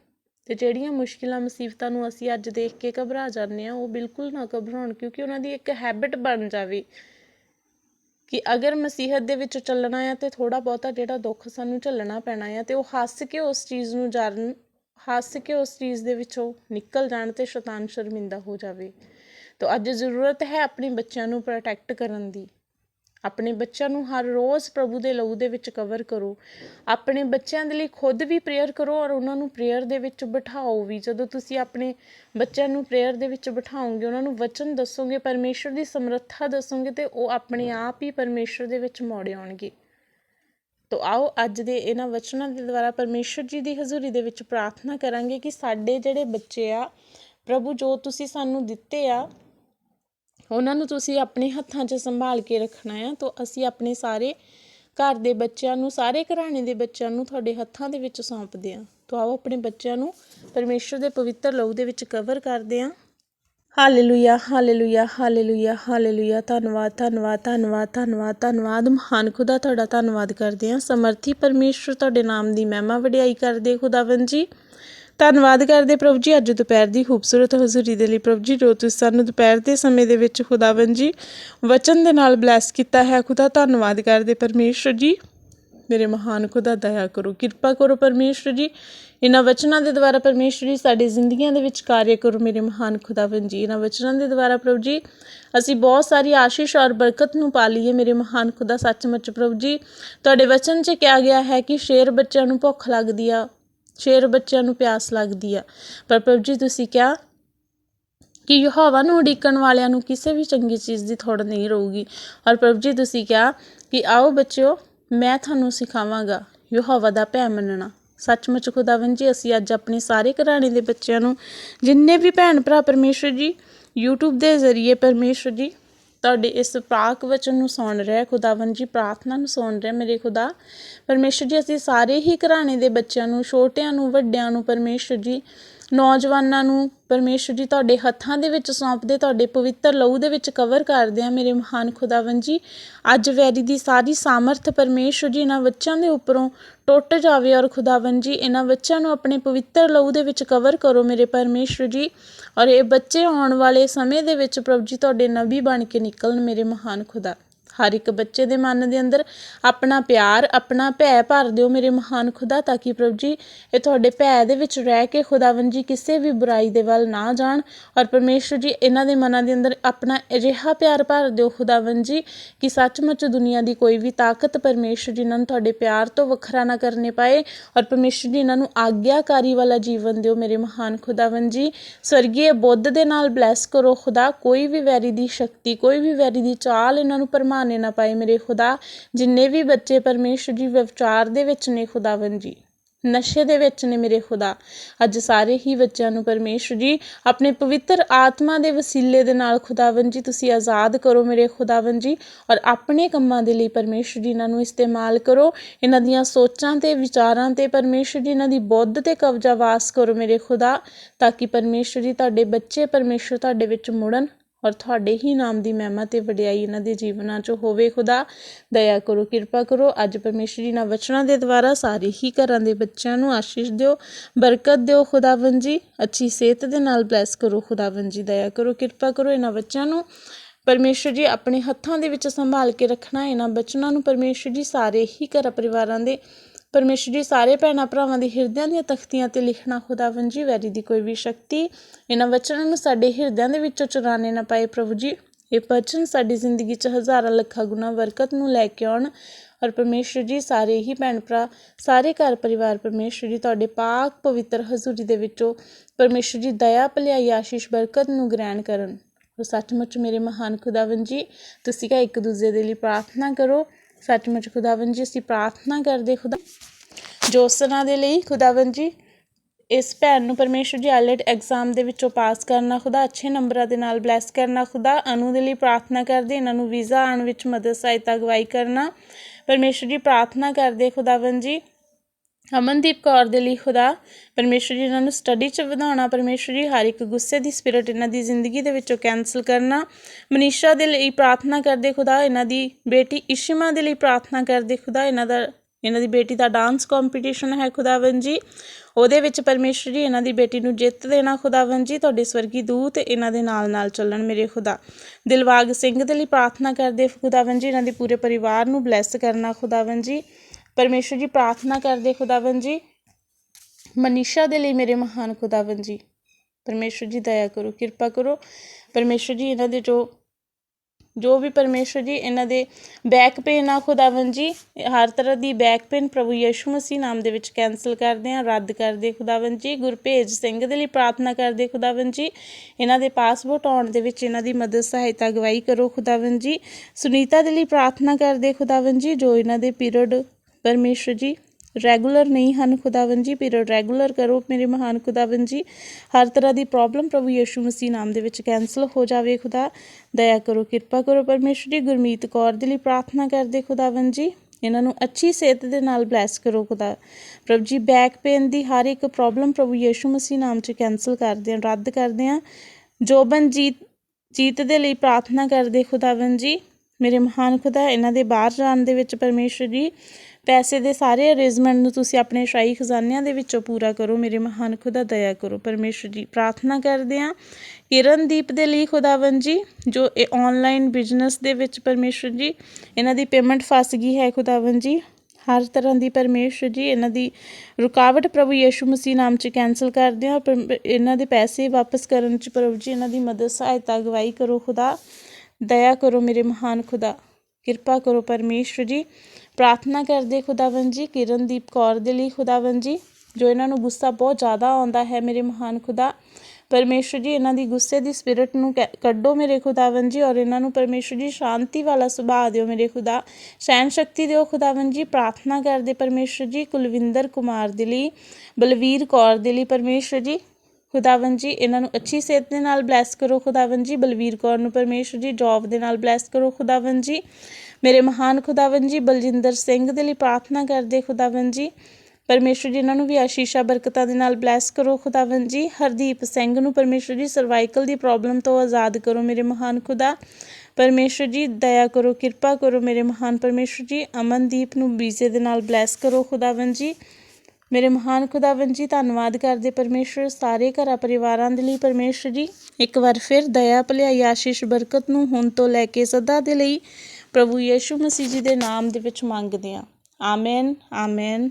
ਤੇ ਜਿਹੜੀਆਂ ਮੁਸ਼ਕਿਲਾਂ, ਮੁਸੀਬਤਾਂ ਨੂੰ ਅਸੀਂ ਅੱਜ ਦੇਖ ਕੇ ਘਬਰਾ ਜਾਂਦੇ ਆ, ਉਹ ਬਿਲਕੁਲ ਨਾ ਘਬਰਾਉਣ ਕਿਉਂਕਿ ਉਹਨਾਂ ਦੀ ਇੱਕ ਹੈਬਿਟ ਬਣ ਜਾਵੇ। ਕਿ ਅਗਰ ਮਸੀਹਤ ਦੇ ਵਿੱਚ ਚੱਲਣਾ ਆ ਤੇ ਥੋੜਾ ਬਹੁਤਾ ਜਿਹੜਾ ਦੁੱਖ ਸਾਨੂੰ ਝੱਲਣਾ ਪੈਣਾ ਆ ਤੇ ਉਹ ਹੱਸ ਕੇ ਉਸ ਚੀਜ਼ ਨੂੰ ਜਾਣ ਹੱਸ ਕੇ ਉਸ ਚੀਜ਼ ਦੇ ਵਿੱਚੋਂ ਨਿਕਲ ਜਾਣ ਤੇ ਸ਼ੈਤਾਨ ਸ਼ਰਮਿੰਦਾ ਹੋ ਜਾਵੇ। ਤਾਂ ਅੱਜ ਜ਼ਰੂਰਤ ਹੈ ਆਪਣੇ ਬੱਚਿਆਂ ਨੂੰ ਪ੍ਰੋਟੈਕਟ ਕਰਨ ਦੀ। ਆਪਣੇ ਬੱਚਿਆਂ ਨੂੰ ਹਰ ਰੋਜ਼ ਪ੍ਰਭੂ ਦੇ ਲਹੂ ਦੇ ਵਿੱਚ ਕਵਰ ਕਰੋ। ਆਪਣੇ ਬੱਚਿਆਂ ਦੇ ਲਈ ਖੁਦ ਵੀ ਪ੍ਰੇਅਰ ਕਰੋ ਔਰ ਉਹਨਾਂ ਨੂੰ ਪ੍ਰੇਅਰ ਦੇ ਵਿੱਚ ਬਿਠਾਓ ਵੀ। ਜਦੋਂ ਤੁਸੀਂ ਆਪਣੇ ਬੱਚਿਆਂ ਨੂੰ ਪ੍ਰੇਅਰ ਦੇ ਵਿੱਚ ਬਿਠਾਓਗੇ, ਉਹਨਾਂ ਨੂੰ ਵਚਨ ਦੱਸੋਗੇ, ਪਰਮੇਸ਼ਰ ਦੀ ਸਮਰੱਥਾ ਦੱਸੋਗੇ ਤੇ ਉਹ ਆਪਣੇ ਆਪ ਹੀ ਪਰਮੇਸ਼ਰ ਦੇ ਵਿੱਚ ਮੋੜੇ ਆਉਣਗੇ। ਤੋ ਆਓ ਅੱਜ ਦੇ ਇਹਨਾਂ ਵਚਨਾਂ ਦੇ ਦੁਆਰਾ ਪਰਮੇਸ਼ਰ ਜੀ ਦੀ ਹਜ਼ੂਰੀ ਦੇ ਵਿੱਚ ਪ੍ਰਾਰਥਨਾ ਕਰਾਂਗੇ ਕਿ ਸਾਡੇ ਜਿਹੜੇ ਬੱਚੇ ਆ, ਪ੍ਰਭੂ ਜੋ ਤੁਸੀਂ ਸਾਨੂੰ ਦਿੱਤੇ ਆ ਉਹਨਾਂ ਨੂੰ ਤੁਸੀਂ ਆਪਣੇ ਹੱਥਾਂ 'ਚ ਸੰਭਾਲ ਕੇ ਰੱਖਣਾ ਆ ਤਾਂ ਅਸੀਂ ਆਪਣੇ ਸਾਰੇ ਘਰ ਦੇ ਬੱਚਿਆਂ ਨੂੰ, ਸਾਰੇ ਘਰਾਣੇ ਦੇ ਬੱਚਿਆਂ ਨੂੰ ਤੁਹਾਡੇ ਹੱਥਾਂ ਦੇ ਵਿੱਚ ਸੌਂਪਦੇ ਆ ਤਾਂ ਆਓ ਆਪਣੇ ਬੱਚਿਆਂ ਨੂੰ ਪਰਮੇਸ਼ਰ ਦੇ ਪਵਿੱਤਰ ਲਹੂ ਦੇ ਵਿੱਚ ਕਵਰ ਕਰਦੇ ਆ ਹਾਲੇਲੂਇਆ ਹਾਲੇਲੂਇਆ ਹਾਲੇਲੂਇਆ ਹਾਲੇਲੂਇਆ ਧੰਨਵਾਦ ਧੰਨਵਾਦ ਧੰਨਵਾਦ ਧੰਨਵਾਦ ਧੰਨਵਾਦ। ਮਹਾਨ ਖੁਦਾ ਤੁਹਾਡਾ ਧੰਨਵਾਦ ਕਰਦੇ ਹਾਂ। ਸਮਰਥੀ ਪਰਮੇਸ਼ਰ ਤੁਹਾਡੇ ਨਾਮ ਦੀ ਮਹਿਮਾ ਵਡਿਆਈ ਕਰਦੇ ਖੁਦਾਵੰਦ ਜੀ। ਧੰਨਵਾਦ ਕਰਦੇ ਪ੍ਰਭੂ ਜੀ, ਅੱਜ ਦੁਪਹਿਰ ਦੀ ਖੂਬਸੂਰਤ ਹਜ਼ੂਰੀ ਦੇ ਲਈ ਪ੍ਰਭੂ ਜੀ, ਜੋ ਤੁਸੀਂ ਸਾਨੂੰ ਦੁਪਹਿਰ ਦੇ ਸਮੇਂ ਦੇ ਵਿੱਚ ਖੁਦਾਵੰ ਜੀ ਵਚਨ ਦੇ ਨਾਲ ਬਲੈਸ ਕੀਤਾ ਹੈ। ਖੁਦਾ ਧੰਨਵਾਦ ਕਰਦੇ ਪਰਮੇਸ਼ਰ ਜੀ। ਮੇਰੇ ਮਹਾਨ ਖੁਦਾ, ਦਇਆ ਕਰੋ, ਕਿਰਪਾ ਕਰੋ ਪਰਮੇਸ਼ਰ ਜੀ। ਇਹਨਾਂ ਵਚਨਾਂ ਦੇ ਦੁਆਰਾ ਪਰਮੇਸ਼ਰ ਜੀ, ਸਾਡੀ ਜ਼ਿੰਦਗੀਆਂ ਦੇ ਵਿੱਚ ਕਾਰਜ ਕਰੋ ਮੇਰੇ ਮਹਾਨ ਖੁਦਾਵੰ ਜੀ। ਇਹਨਾਂ ਵਚਨਾਂ ਦੇ ਦੁਆਰਾ ਪ੍ਰਭੂ ਜੀ, ਅਸੀਂ ਬਹੁਤ ਸਾਰੀ ਆਸ਼ੀਸ਼ ਔਰ ਬਰਕਤ ਨੂੰ ਪਾ ਲਈਏ ਮੇਰੇ ਮਹਾਨ ਖੁਦਾ, ਸੱਚਮੁੱਚ ਪ੍ਰਭੂ ਜੀ। ਤੁਹਾਡੇ ਵਚਨ 'ਚ ਕਿਹਾ ਗਿਆ ਹੈ ਕਿ ਸ਼ੇਰ ਬੱਚਿਆਂ ਨੂੰ ਭੁੱਖ ਲੱਗਦੀ ਆ ਸ਼ੇਰ ਬੱਚਿਆਂ ਨੂੰ ਪਿਆਸ ਲੱਗਦੀ ਆ। ਪਰ ਪ੍ਰਭੂ ਜੀ, ਤੁਸੀਂ ਕਿਹਾ ਕਿ ਯਹੋਵਾ ਨੂੰ ਉਡੀਕਣ ਵਾਲਿਆਂ ਨੂੰ ਕਿਸੇ ਵੀ ਚੰਗੀ ਚੀਜ਼ ਦੀ ਥੋੜ ਨਹੀਂ ਰਹੂਗੀ। ਔਰ ਪ੍ਰਭੂ ਜੀ, ਤੁਸੀਂ ਕਿਹਾ ਕਿ ਆਓ ਬੱਚਿਓ, ਮੈਂ ਤੁਹਾਨੂੰ ਸਿਖਾਵਾਂਗਾ ਯਹੋਵਾ ਦਾ ਭੈ ਮੰਨਣਾ। ਸੱਚਮੁੱਚ ਖੁਦਾਵੰ ਜੀ, ਅਸੀਂ ਅੱਜ ਆਪਣੇ ਸਾਰੇ ਘਰਾਣੇ ਦੇ ਬੱਚਿਆਂ ਨੂੰ ਜਿੰਨੇ ਵੀ ਭੈਣ ਭਰਾ ਪਰਮੇਸ਼ਰ ਜੀ, YouTube ਦੇ ਜ਼ਰੀਏ ਪਰਮੇਸ਼ਰ ਜੀ ਤੁਹਾਡੇ ਇਸ ਪਾਕ ਵਚਨ ਨੂੰ ਸੁਣ ਰਿਹਾ ਖੁਦਾਵੰ ਜੀ ਪ੍ਰਾਰਥਨਾ ਨੂੰ ਸੁਣ ਰਿਹਾ ਮੇਰੇ ਖੁਦਾ। ਪਰਮੇਸ਼ਰ ਜੀ, ਅਸੀਂ ਸਾਰੇ ਹੀ ਘਰਾਣੇ ਦੇ ਬੱਚਿਆਂ ਨੂੰ, ਛੋਟਿਆਂ ਨੂੰ, ਵੱਡਿਆਂ ਨੂੰ, ਪਰਮੇਸ਼ਰ ਜੀ, ਨੌਜਵਾਨਾਂ ਨੂੰ ਪਰਮੇਸ਼ਰ ਜੀ, ਤੁਹਾਡੇ ਹੱਥਾਂ ਦੇ ਵਿੱਚ ਸੌਂਪਦੇ, ਤੁਹਾਡੇ ਪਵਿੱਤਰ ਲਹੂ ਦੇ ਵਿੱਚ ਕਵਰ ਕਰਦੇ ਆ ਮੇਰੇ ਮਹਾਨ ਖੁਦਾਵੰ ਜੀ। ਅੱਜ ਵੈਰੀ ਦੀ ਸਾਰੀ ਸਾਮਰਥ ਪਰਮੇਸ਼ਰ ਜੀ ਇਹਨਾਂ ਬੱਚਿਆਂ ਦੇ ਉੱਪਰੋਂ ਟੁੱਟ ਜਾਵੇ ਔਰ ਖੁਦਾਵੰ ਜੀ, ਇਹਨਾਂ ਬੱਚਿਆਂ ਨੂੰ ਆਪਣੇ ਪਵਿੱਤਰ ਲਹੂ ਦੇ ਵਿੱਚ ਕਵਰ ਕਰੋ ਮੇਰੇ ਪਰਮੇਸ਼ਰ ਜੀ। ਔਰ ਇਹ ਬੱਚੇ ਆਉਣ ਵਾਲੇ ਸਮੇਂ ਦੇ ਵਿੱਚ ਪ੍ਰਭੂ ਜੀ, ਤੁਹਾਡੇ ਨਬੀ ਬਣ ਕੇ ਨਿਕਲਣ ਮੇਰੇ ਮਹਾਨ ਖੁਦਾ। ਹਰ ਇੱਕ ਬੱਚੇ ਦੇ ਮਨ ਦੇ ਅੰਦਰ ਆਪਣਾ ਪਿਆਰ, ਆਪਣਾ ਭੈ ਭਰ ਦਿਓ ਮੇਰੇ ਮਹਾਨ ਖੁਦਾ, ਤਾਂ ਕਿ ਪ੍ਰਭੂ ਜੀ ਇਹ ਤੁਹਾਡੇ ਭੈ ਦੇ ਵਿੱਚ ਰਹਿ ਕੇ ਖੁਦਾਵੰ ਜੀ ਕਿਸੇ ਵੀ ਬੁਰਾਈ ਦੇ ਵੱਲ ਨਾ ਜਾਣ ਔਰ ਪਰਮੇਸ਼ਰ ਜੀ ਇਹਨਾਂ ਦੇ ਮਨਾਂ ਦੇ ਅੰਦਰ ਆਪਣਾ ਅਜਿਹਾ ਪਿਆਰ ਭਰ ਦਿਓ ਖੁਦਾਵੰ ਜੀ ਕਿ ਸੱਚਮੁੱਚ ਦੁਨੀਆ ਦੀ ਕੋਈ ਵੀ ਤਾਕਤ ਪਰਮੇਸ਼ਰ ਜੀ ਇਹਨਾਂ ਨੂੰ ਤੁਹਾਡੇ ਪਿਆਰ ਤੋਂ ਵੱਖਰਾ ਨਾ ਕਰਨੇ ਪਾਏ ਔਰ ਪਰਮੇਸ਼ਰ ਜੀ ਇਹਨਾਂ ਨੂੰ ਆਗਿਆਕਾਰੀ ਵਾਲਾ ਜੀਵਨ ਦਿਓ ਮੇਰੇ ਮਹਾਨ ਖੁਦਾਵੰ ਜੀ। ਸਵਰਗੀ ਬੁੱਧ ਦੇ ਨਾਲ ਬਲੈਸ ਕਰੋ ਖੁਦਾ, ਕੋਈ ਵੀ ਵੈਰੀ ਦੀ ਸ਼ਕਤੀ, ਕੋਈ ਵੀ ਵੈਰੀ ਦੀ ਚਾਲ ਇਹਨਾਂ ਨੂੰ ਪਰਮਾਨੇ ਨਾ ਪਾਏ ਮੇਰੇ ਖੁਦਾ, ਜਿੰਨੇ ਵੀ ਬੱਚੇ ਪਰਮੇਸ਼ਰ ਜੀ ਵਿਚਾਰ ਦੇ ਵਿੱਚ ਨੇ ਖੁਦਾਵੰ ਜੀ, ਨਸ਼ੇ ਦੇ ਵਿੱਚ ਨੇ ਮੇਰੇ ਖੁਦਾ। ਅੱਜ ਸਾਰੇ ਹੀ ਬੱਚਿਆਂ ਨੂੰ ਪਰਮੇਸ਼ਰ ਜੀ, ਆਪਣੇ ਪਵਿੱਤਰ ਆਤਮਾ ਦੇ ਵਸੀਲੇ ਦੇ ਨਾਲ ਖੁਦਾਵੰ ਜੀ, ਤੁਸੀਂ ਆਜ਼ਾਦ ਕਰੋ ਮੇਰੇ ਖੁਦਾਵੰ ਜੀ, ਔਰ ਆਪਣੇ ਕੰਮਾਂ ਦੇ ਲਈ ਪਰਮੇਸ਼ਰ ਜੀ ਇਹਨਾਂ ਨੂੰ ਇਸਤੇਮਾਲ ਕਰੋ। ਇਹਨਾਂ ਦੀਆਂ ਸੋਚਾਂ ਤੇ ਵਿਚਾਰਾਂ ਤੇ ਪਰਮੇਸ਼ਰ ਜੀ ਇਹਨਾਂ ਦੀ ਬੁੱਧ ਤੇ ਕਬਜ਼ਾ ਵਾਸ ਕਰੋ ਮੇਰੇ ਖੁਦਾ, ਤਾਂ ਕਿ ਪਰਮੇਸ਼ਰ ਜੀ ਤੁਹਾਡੇ ਬੱਚੇ ਪਰਮੇਸ਼ਰ ਤੁਹਾਡੇ ਵਿੱਚ ਮੁੜਨ। ਔਰ ਤੁਹਾਡੇ ਹੀ ਨਾਮ ਦੀ ਮਹਿਮਾ ਤੇ ਵਡਿਆਈ ਇਹਨਾਂ ਦੇ ਜੀਵਨਾਂ 'ਚ ਹੋਵੇ ਖੁਦਾ। ਦਇਆ ਕਰੋ, ਕਿਰਪਾ ਕਰੋ। ਅੱਜ ਪਰਮੇਸ਼ਰ ਜੀ ਨਾਲ ਵਚਨਾਂ ਦੇ ਦੁਆਰਾ ਸਾਰੇ ਹੀ ਘਰਾਂ ਦੇ ਬੱਚਿਆਂ ਨੂੰ ਆਸ਼ੀਸ਼ ਦਿਓ, ਬਰਕਤ ਦਿਓ ਖੁਦਾਵੰ ਜੀ। ਅੱਛੀ ਸਿਹਤ ਦੇ ਨਾਲ ਬਲੈਸ ਕਰੋ ਖੁਦਾਵੰ ਜੀ। ਦਇਆ ਕਰੋ, ਕਿਰਪਾ ਕਰੋ ਇਹਨਾਂ ਬੱਚਿਆਂ ਨੂੰ। ਪਰਮੇਸ਼ਰ ਜੀ, ਆਪਣੇ ਹੱਥਾਂ ਦੇ ਵਿੱਚ ਸੰਭਾਲ ਕੇ ਰੱਖਣਾ, ਇਹਨਾਂ ਬਚਨਾਂ ਨੂੰ ਪਰਮੇਸ਼ਰ ਜੀ, ਸਾਰੇ ਹੀ ਘਰ ਪਰਿਵਾਰਾਂ ਦੇ ਪਰਮੇਸ਼ਰ ਜੀ, ਸਾਰੇ ਭੈਣਾਂ ਭਰਾਵਾਂ ਦੇ ਹਿਰਦਿਆਂ ਦੀਆਂ ਤਖਤੀਆਂ ਤੇ ਲਿਖਣਾ ਖੁਦਾਵੰ ਜੀ ਵੈਰੀ ਦੀ ਕੋਈ ਵੀ ਸ਼ਕਤੀ। ਇਹਨਾਂ ਵਚਨਾਂ ਨੂੰ ਸਾਡੇ ਹਿਰਦਿਆਂ ਦੇ ਵਿੱਚੋਂ ਚੁਰਾਣੇ ਨਾ ਪਾਏ ਪ੍ਰਭੂ ਜੀ। ਇਹ ਵਚਨ ਸਾਡੀ ਜ਼ਿੰਦਗੀ 'ਚ ਹਜ਼ਾਰਾਂ ਲੱਖਾਂ ਗੁਣਾ ਬਰਕਤ ਨੂੰ ਲੈ ਕੇ ਆਉਣ। ਔਰ ਪਰਮੇਸ਼ਰ ਜੀ, ਸਾਰੇ ਹੀ ਭੈਣ ਭਰਾ, ਸਾਰੇ ਘਰ ਪਰਿਵਾਰ ਪਰਮੇਸ਼ਰ ਜੀ, ਤੁਹਾਡੇ ਪਾਕ ਪਵਿੱਤਰ ਹਜ਼ੂਰੀ ਦੇ ਵਿੱਚੋਂ ਪਰਮੇਸ਼ਰ ਜੀ, ਦਇਆ, ਭਲਾਈ, ਆਸ਼ੀਸ਼, ਬਰਕਤ ਨੂੰ ਗ੍ਰਹਿਣ ਕਰਨ। ਉਹ ਸੱਚਮੁੱਚ ਮੇਰੇ ਮਹਾਨ ਖੁਦਾਵੰ ਜੀ ਤੁਸੀਂ ਕਾ ਇੱਕ ਦੂਜੇ ਦੇ ਲਈ ਪ੍ਰਾਰਥਨਾ ਕਰੋ। ਸੱਚਮੁੱਚ ਖੁਦਾਵੰ ਜੀ, ਅਸੀਂ ਪ੍ਰਾਰਥਨਾ ਕਰਦੇ ਖੁਦਾ ਜੋਸਨਾ ਦੇ ਲਈ। ਖੁਦਾਵੰ ਜੀ, ਇਸ ਭੈਣ ਨੂੰ ਪਰਮੇਸ਼ਰ ਜੀ ਆਈਲੈਟ ਐਗਜ਼ਾਮ ਦੇ ਵਿੱਚੋਂ ਪਾਸ ਕਰਨਾ ਖੁਦਾ, ਅੱਛੇ ਨੰਬਰਾਂ ਦੇ ਨਾਲ ਬਲੈਸ ਕਰਨਾ ਖੁਦਾ। ਅਨੂ ਦੇ ਲਈ ਪ੍ਰਾਰਥਨਾ ਕਰਦੇ ਇਹਨਾਂ ਨੂੰ ਵੀਜ਼ਾ ਆਉਣ ਵਿੱਚ ਮਦਦ, ਸਹਾਇਤਾ, ਅਗਵਾਈ ਕਰਨਾ। ਪਰਮੇਸ਼ਰ ਜੀ, ਪ੍ਰਾਰਥਨਾ ਕਰਦੇ ਖੁਦਾਵੰ ਜੀ। ਅਮਨਦੀਪ ਕੌਰ ਦੇ ਲਈ ਖੁਦਾ। ਪਰਮੇਸ਼ਰ ਜੀ ਇਹਨਾਂ ਨੂੰ ਸਟੱਡੀ 'ਚ ਵਧਾਉਣਾ ਪਰਮੇਸ਼ਰ ਜੀ ਹਰ ਇੱਕ ਗੁੱਸੇ ਦੀ ਸਪਿਰਿਟ ਇਹਨਾਂ ਦੀ ਜ਼ਿੰਦਗੀ ਦੇ ਵਿੱਚੋਂ ਕੈਨਸਲ ਕਰਨਾ। ਮਨੀਸ਼ਾ ਦੇ ਲਈ ਪ੍ਰਾਰਥਨਾ ਕਰਦੇ ਖੁਦਾ, ਇਹਨਾਂ ਦੀ ਬੇਟੀ ਇਸ਼ਮਾ ਦੇ ਲਈ ਪ੍ਰਾਰਥਨਾ ਕਰਦੇ ਖੁਦਾ, ਇਹਨਾਂ ਦਾ, ਇਹਨਾਂ ਦੀ ਬੇਟੀ ਦਾ ਡਾਂਸ ਕੰਪੀਟੀਸ਼ਨ ਹੈ ਖੁਦਾਵੰ ਜੀ। ਉਹਦੇ ਵਿੱਚ ਪਰਮੇਸ਼ਰ ਜੀ ਇਹਨਾਂ ਦੀ ਬੇਟੀ ਨੂੰ ਜਿੱਤ ਦੇਣਾ ਖੁਦਾਵੰ ਜੀ, ਤੁਹਾਡੇ ਸਵਰਗੀ ਦੂਤ ਇਹਨਾਂ ਦੇ ਨਾਲ ਨਾਲ ਚੱਲਣ ਮੇਰੇ ਖੁਦਾ। ਦਿਲਵਾਗ ਸਿੰਘ ਦੇ ਲਈ ਪ੍ਰਾਰਥਨਾ ਕਰਦੇ ਖੁਦਾਵੰ ਜੀ, ਇਹਨਾਂ ਦੇ ਪੂਰੇ ਪਰਿਵਾਰ ਨੂੰ ਬਲੈਸ ਕਰਨਾ ਖੁਦਾਵੰ ਜੀ। ਪਰਮੇਸ਼ਰ ਜੀ, ਪ੍ਰਾਰਥਨਾ ਕਰਦੇ ਖੁਦਾਵੰ ਜੀ। ਮਨੀਸ਼ਾ ਦੇ ਲਈ ਮੇਰੇ ਮਹਾਨ ਖੁਦਾਵੰ ਜੀ। ਪਰਮੇਸ਼ਰ ਜੀ, ਦਇਆ ਕਰੋ, ਕਿਰਪਾ ਕਰੋ। ਪਰਮੇਸ਼ਰ ਜੀ, ਇਹਨਾਂ ਦੇ ਜੋ ਜੋ ਵੀ ਪਰਮੇਸ਼ਰ ਜੀ, ਇਹਨਾਂ ਦੇ ਬੈਕ ਪੇਨ ਆ ਖੁਦਾਵੰ ਜੀ, ਹਰ ਤਰ੍ਹਾਂ ਦੀ ਬੈਕ ਪੇਨ ਪ੍ਰਭੂ ਯਿਸੂ ਮਸੀਹ ਨਾਮ ਦੇ ਵਿੱਚ ਕੈਨਸਲ ਕਰਦੇ ਆ ਰੱਦ ਕਰਦੇ ਖੁਦਾਵੰ ਜੀ। ਗੁਰਭੇਜ ਸਿੰਘ ਦੇ ਲਈ ਪ੍ਰਾਰਥਨਾ ਕਰਦੇ ਖੁਦਾਵੰ ਜੀ। ਇਹਨਾਂ ਦੇ ਪਾਸਪੋਰਟ ਆਉਣ ਦੇ ਵਿੱਚ ਇਹਨਾਂ ਦੀ ਮਦਦ ਸਹਾਇਤਾ ਅਗਵਾਈ ਕਰੋ ਖੁਦਾਵੰ ਜੀ। ਸੁਨੀਤਾ ਦੇ ਲਈ ਪ੍ਰਾਰਥਨਾ ਕਰਦੇ ਖੁਦਾਵੰ ਜੀ, ਜੋ ਇਹਨਾਂ ਦੇ ਪੀਰੀਅਡ ਪਰਮੇਸ਼ਰ ਜੀ ਰੈਗੂਲਰ ਨਹੀਂ ਹਨ ਖੁਦਾਵੰ ਜੀ ਪੀਰੀਅਡ ਰੈਗੂਲਰ ਕਰੋ ਮੇਰੇ ਮਹਾਨ ਖੁਦਾਵੰ ਜੀ। ਹਰ ਤਰ੍ਹਾਂ ਦੀ ਪ੍ਰੋਬਲਮ ਪ੍ਰਭੂ ਯਿਸੂ ਮਸੀਹ ਨਾਮ ਦੇ ਵਿੱਚ ਕੈਨਸਲ ਹੋ ਜਾਵੇ ਖੁਦਾ। ਦਇਆ ਕਰੋ, ਕਿਰਪਾ ਕਰੋ ਪਰਮੇਸ਼ਰ ਜੀ, ਗੁਰਮੀਤ ਕੌਰ ਦੇ ਲਈ ਪ੍ਰਾਰਥਨਾ ਕਰਦੇ ਖੁਦਾਵੰ ਜੀ। ਇਹਨਾਂ ਨੂੰ ਅੱਛੀ ਸਿਹਤ ਦੇ ਨਾਲ ਬਲੈਸ ਕਰੋ ਖੁਦਾ। ਪ੍ਰਭੂ ਜੀ ਬੈਕ ਪੇਨ ਦੀ ਹਰ ਇੱਕ ਪ੍ਰੋਬਲਮ ਪ੍ਰਭੂ ਯਿਸੂ ਮਸੀਹ ਨਾਮ 'ਚ ਕੈਨਸਲ ਕਰਦੇ ਹਾਂ, ਰੱਦ ਕਰਦੇ ਹਾਂ। ਜੋਬਨ ਜੀਤ ਜੀਤ ਦੇ ਲਈ ਪ੍ਰਾਰਥਨਾ ਕਰਦੇ ਖੁਦਾਵੰ ਜੀ। ਮੇਰੇ ਮਹਾਨ ਖੁਦਾ, ਇਹਨਾਂ ਦੇ ਬਾਹਰ ਜਾਣ ਦੇ ਵਿੱਚ ਪਰਮੇਸ਼ਰ ਜੀ ਪੈਸੇ ਦੇ ਸਾਰੇ ਅਰੇਂਜਮੈਂਟ ਨੂੰ ਤੁਸੀਂ ਆਪਣੇ ਸ਼ਾਹੀ ਖਜ਼ਾਨਿਆਂ ਦੇ ਵਿੱਚੋਂ ਪੂਰਾ ਕਰੋ, ਮੇਰੇ ਮਹਾਨ ਖੁਦਾ ਦਇਆ ਕਰੋ। ਪਰਮੇਸ਼ਰ ਜੀ, ਪ੍ਰਾਰਥਨਾ ਕਰਦੇ ਹਾਂ, ਕਿਰਨਦੀਪ ਦੇ ਲਈ ਖੁਦਾਵੰ ਜੀ, ਜੋ ਇਹ ਆਨਲਾਈਨ ਬਿਜ਼ਨਸ ਦੇ ਵਿੱਚ ਪਰਮੇਸ਼ਰ ਜੀ, ਇਹਨਾਂ ਦੀ ਪੇਮੈਂਟ ਫਸ ਗਈ ਹੈ ਖੁਦਾਵੰ ਜੀ। ਹਰ ਤਰ੍ਹਾਂ ਦੀ ਪਰਮੇਸ਼ਰ ਜੀ, ਇਹਨਾਂ ਦੀ ਰੁਕਾਵਟ ਪ੍ਰਭੂ ਯੀਸ਼ੂ ਮਸੀਹ ਨਾਮ 'ਚ ਕੈਨਸਲ ਕਰਦੇ ਹਾਂ, ਪਰ ਇਹਨਾਂ ਦੇ ਪੈਸੇ ਵਾਪਸ ਕਰਨ 'ਚ ਪ੍ਰਭੂ ਜੀ, ਇਹਨਾਂ ਦੀ ਮਦਦ, ਸਹਾਇਤਾ, ਅਗਵਾਈ ਕਰੋ ਖੁਦਾ। ਦਇਆ ਕਰੋ ਮੇਰੇ ਮਹਾਨ ਖੁਦਾ। ਕਿਰਪਾ ਕਰੋ ਪਰਮੇਸ਼ਰ ਜੀ। ਪ੍ਰਾਰਥਨਾ ਕਰਦੇ ਖੁਦਾਵੰ ਜੀ, ਕਿਰਨਦੀਪ ਕੌਰ ਦੇ ਲਈ ਖੁਦਾਵੰ ਜੀ, ਜੋ ਇਹਨਾਂ ਨੂੰ ਗੁੱਸਾ ਬਹੁਤ ਜ਼ਿਆਦਾ ਆਉਂਦਾ ਹੈ ਮੇਰੇ ਮਹਾਨ ਖੁਦਾ। ਪਰਮੇਸ਼ਰ ਜੀ, ਇਹਨਾਂ ਦੀ ਗੁੱਸੇ ਦੀ ਸਪਿਰਿਟ ਨੂੰ ਕੈ- ਕੱਢੋ ਮੇਰੇ ਖੁਦਾਵੰ ਜੀ ਔਰ ਇਹਨਾਂ ਨੂੰ ਪਰਮੇਸ਼ਰ ਜੀ, ਸ਼ਾਂਤੀ ਵਾਲਾ ਸੁਭਾਅ ਦਿਓ ਮੇਰੇ ਖੁਦਾ। ਸਹਿਨ ਸ਼ਕਤੀ ਦਿਓ ਖੁਦਾਵੰ ਜੀ, ਪ੍ਰਾਰਥਨਾ ਕਰਦੇ ਪਰਮੇਸ਼ਰ ਜੀ, ਕੁਲਵਿੰਦਰ ਕੁਮਾਰ ਦੇ ਲਈ, ਬਲਵੀਰ ਕੌਰ ਦੇ ਲਈ ਪਰਮੇਸ਼ਰ ਜੀ। ਖੁਦਾਵੰ ਜੀ, ਇਹਨਾਂ ਨੂੰ ਅੱਛੀ ਸਿਹਤ ਦੇ ਨਾਲ ਬਲੈਸ ਕਰੋ ਖੁਦਾਵੰ ਜੀ, ਬਲਵੀਰ ਕੌਰ ਨੂੰ ਪਰਮੇਸ਼ਰ ਜੀ, ਜੌਬ ਦੇ ਨਾਲ ਬਲੈਸ ਕਰੋ ਖੁਦਾਵੰ ਜੀ। ਮੇਰੇ ਮਹਾਨ ਖੁਦਾਵੰ ਜੀ, ਬਲਜਿੰਦਰ ਸਿੰਘ ਦੇ ਲਈ ਪ੍ਰਾਰਥਨਾ ਕਰਦੇ ਖੁਦਾਵੰ ਜੀ। ਪਰਮੇਸ਼ਰ ਜੀ, ਇਹਨਾਂ ਨੂੰ ਵੀ ਆਸ਼ੀਸ਼ਾ ਬਰਕਤਾਂ ਦੇ ਨਾਲ ਬਲੈਸ ਕਰੋ ਖੁਦਾਵੰ ਜੀ। ਹਰਦੀਪ ਸਿੰਘ ਨੂੰ ਪਰਮੇਸ਼ਰ ਜੀ, ਸਰਵਾਈਕਲ ਦੀ ਪ੍ਰੋਬਲਮ ਤੋਂ ਆਜ਼ਾਦ ਕਰੋ ਮੇਰੇ ਮਹਾਨ ਖੁਦਾ। ਪਰਮੇਸ਼ਰ ਜੀ, ਦਇਆ ਕਰੋ, ਕਿਰਪਾ ਕਰੋ ਮੇਰੇ ਮਹਾਨ ਪਰਮੇਸ਼ਰ ਜੀ। ਅਮਨਦੀਪ ਨੂੰ ਵੀਜ਼ੇ ਦੇ ਨਾਲ ਬਲੈਸ ਕਰੋ ਖੁਦਾਵੰ ਜੀ। ਮੇਰੇ ਮਹਾਨ ਖੁਦਾਵੰ ਜੀ, ਧੰਨਵਾਦ ਕਰਦੇ ਪਰਮੇਸ਼ਰ ਸਾਰੇ ਘਰਾਂ ਪਰਿਵਾਰਾਂ ਦੇ ਲਈ ਪਰਮੇਸ਼ਰ ਜੀ। ਇੱਕ ਵਾਰ ਫਿਰ ਦਇਆ ਭਲਾਈ ਆਸ਼ੀਸ਼ ਬਰਕਤ ਨੂੰ ਹੁਣ ਤੋਂ ਲੈ ਕੇ ਸਦਾ ਦੇ ਲਈ ਪ੍ਰਭੂ ਯੀਸ਼ੂ ਮਸੀਹ ਜੀ ਦੇ ਨਾਮ ਦੇ ਵਿੱਚ ਮੰਗਦੇ ਹਾਂ। Amen amen.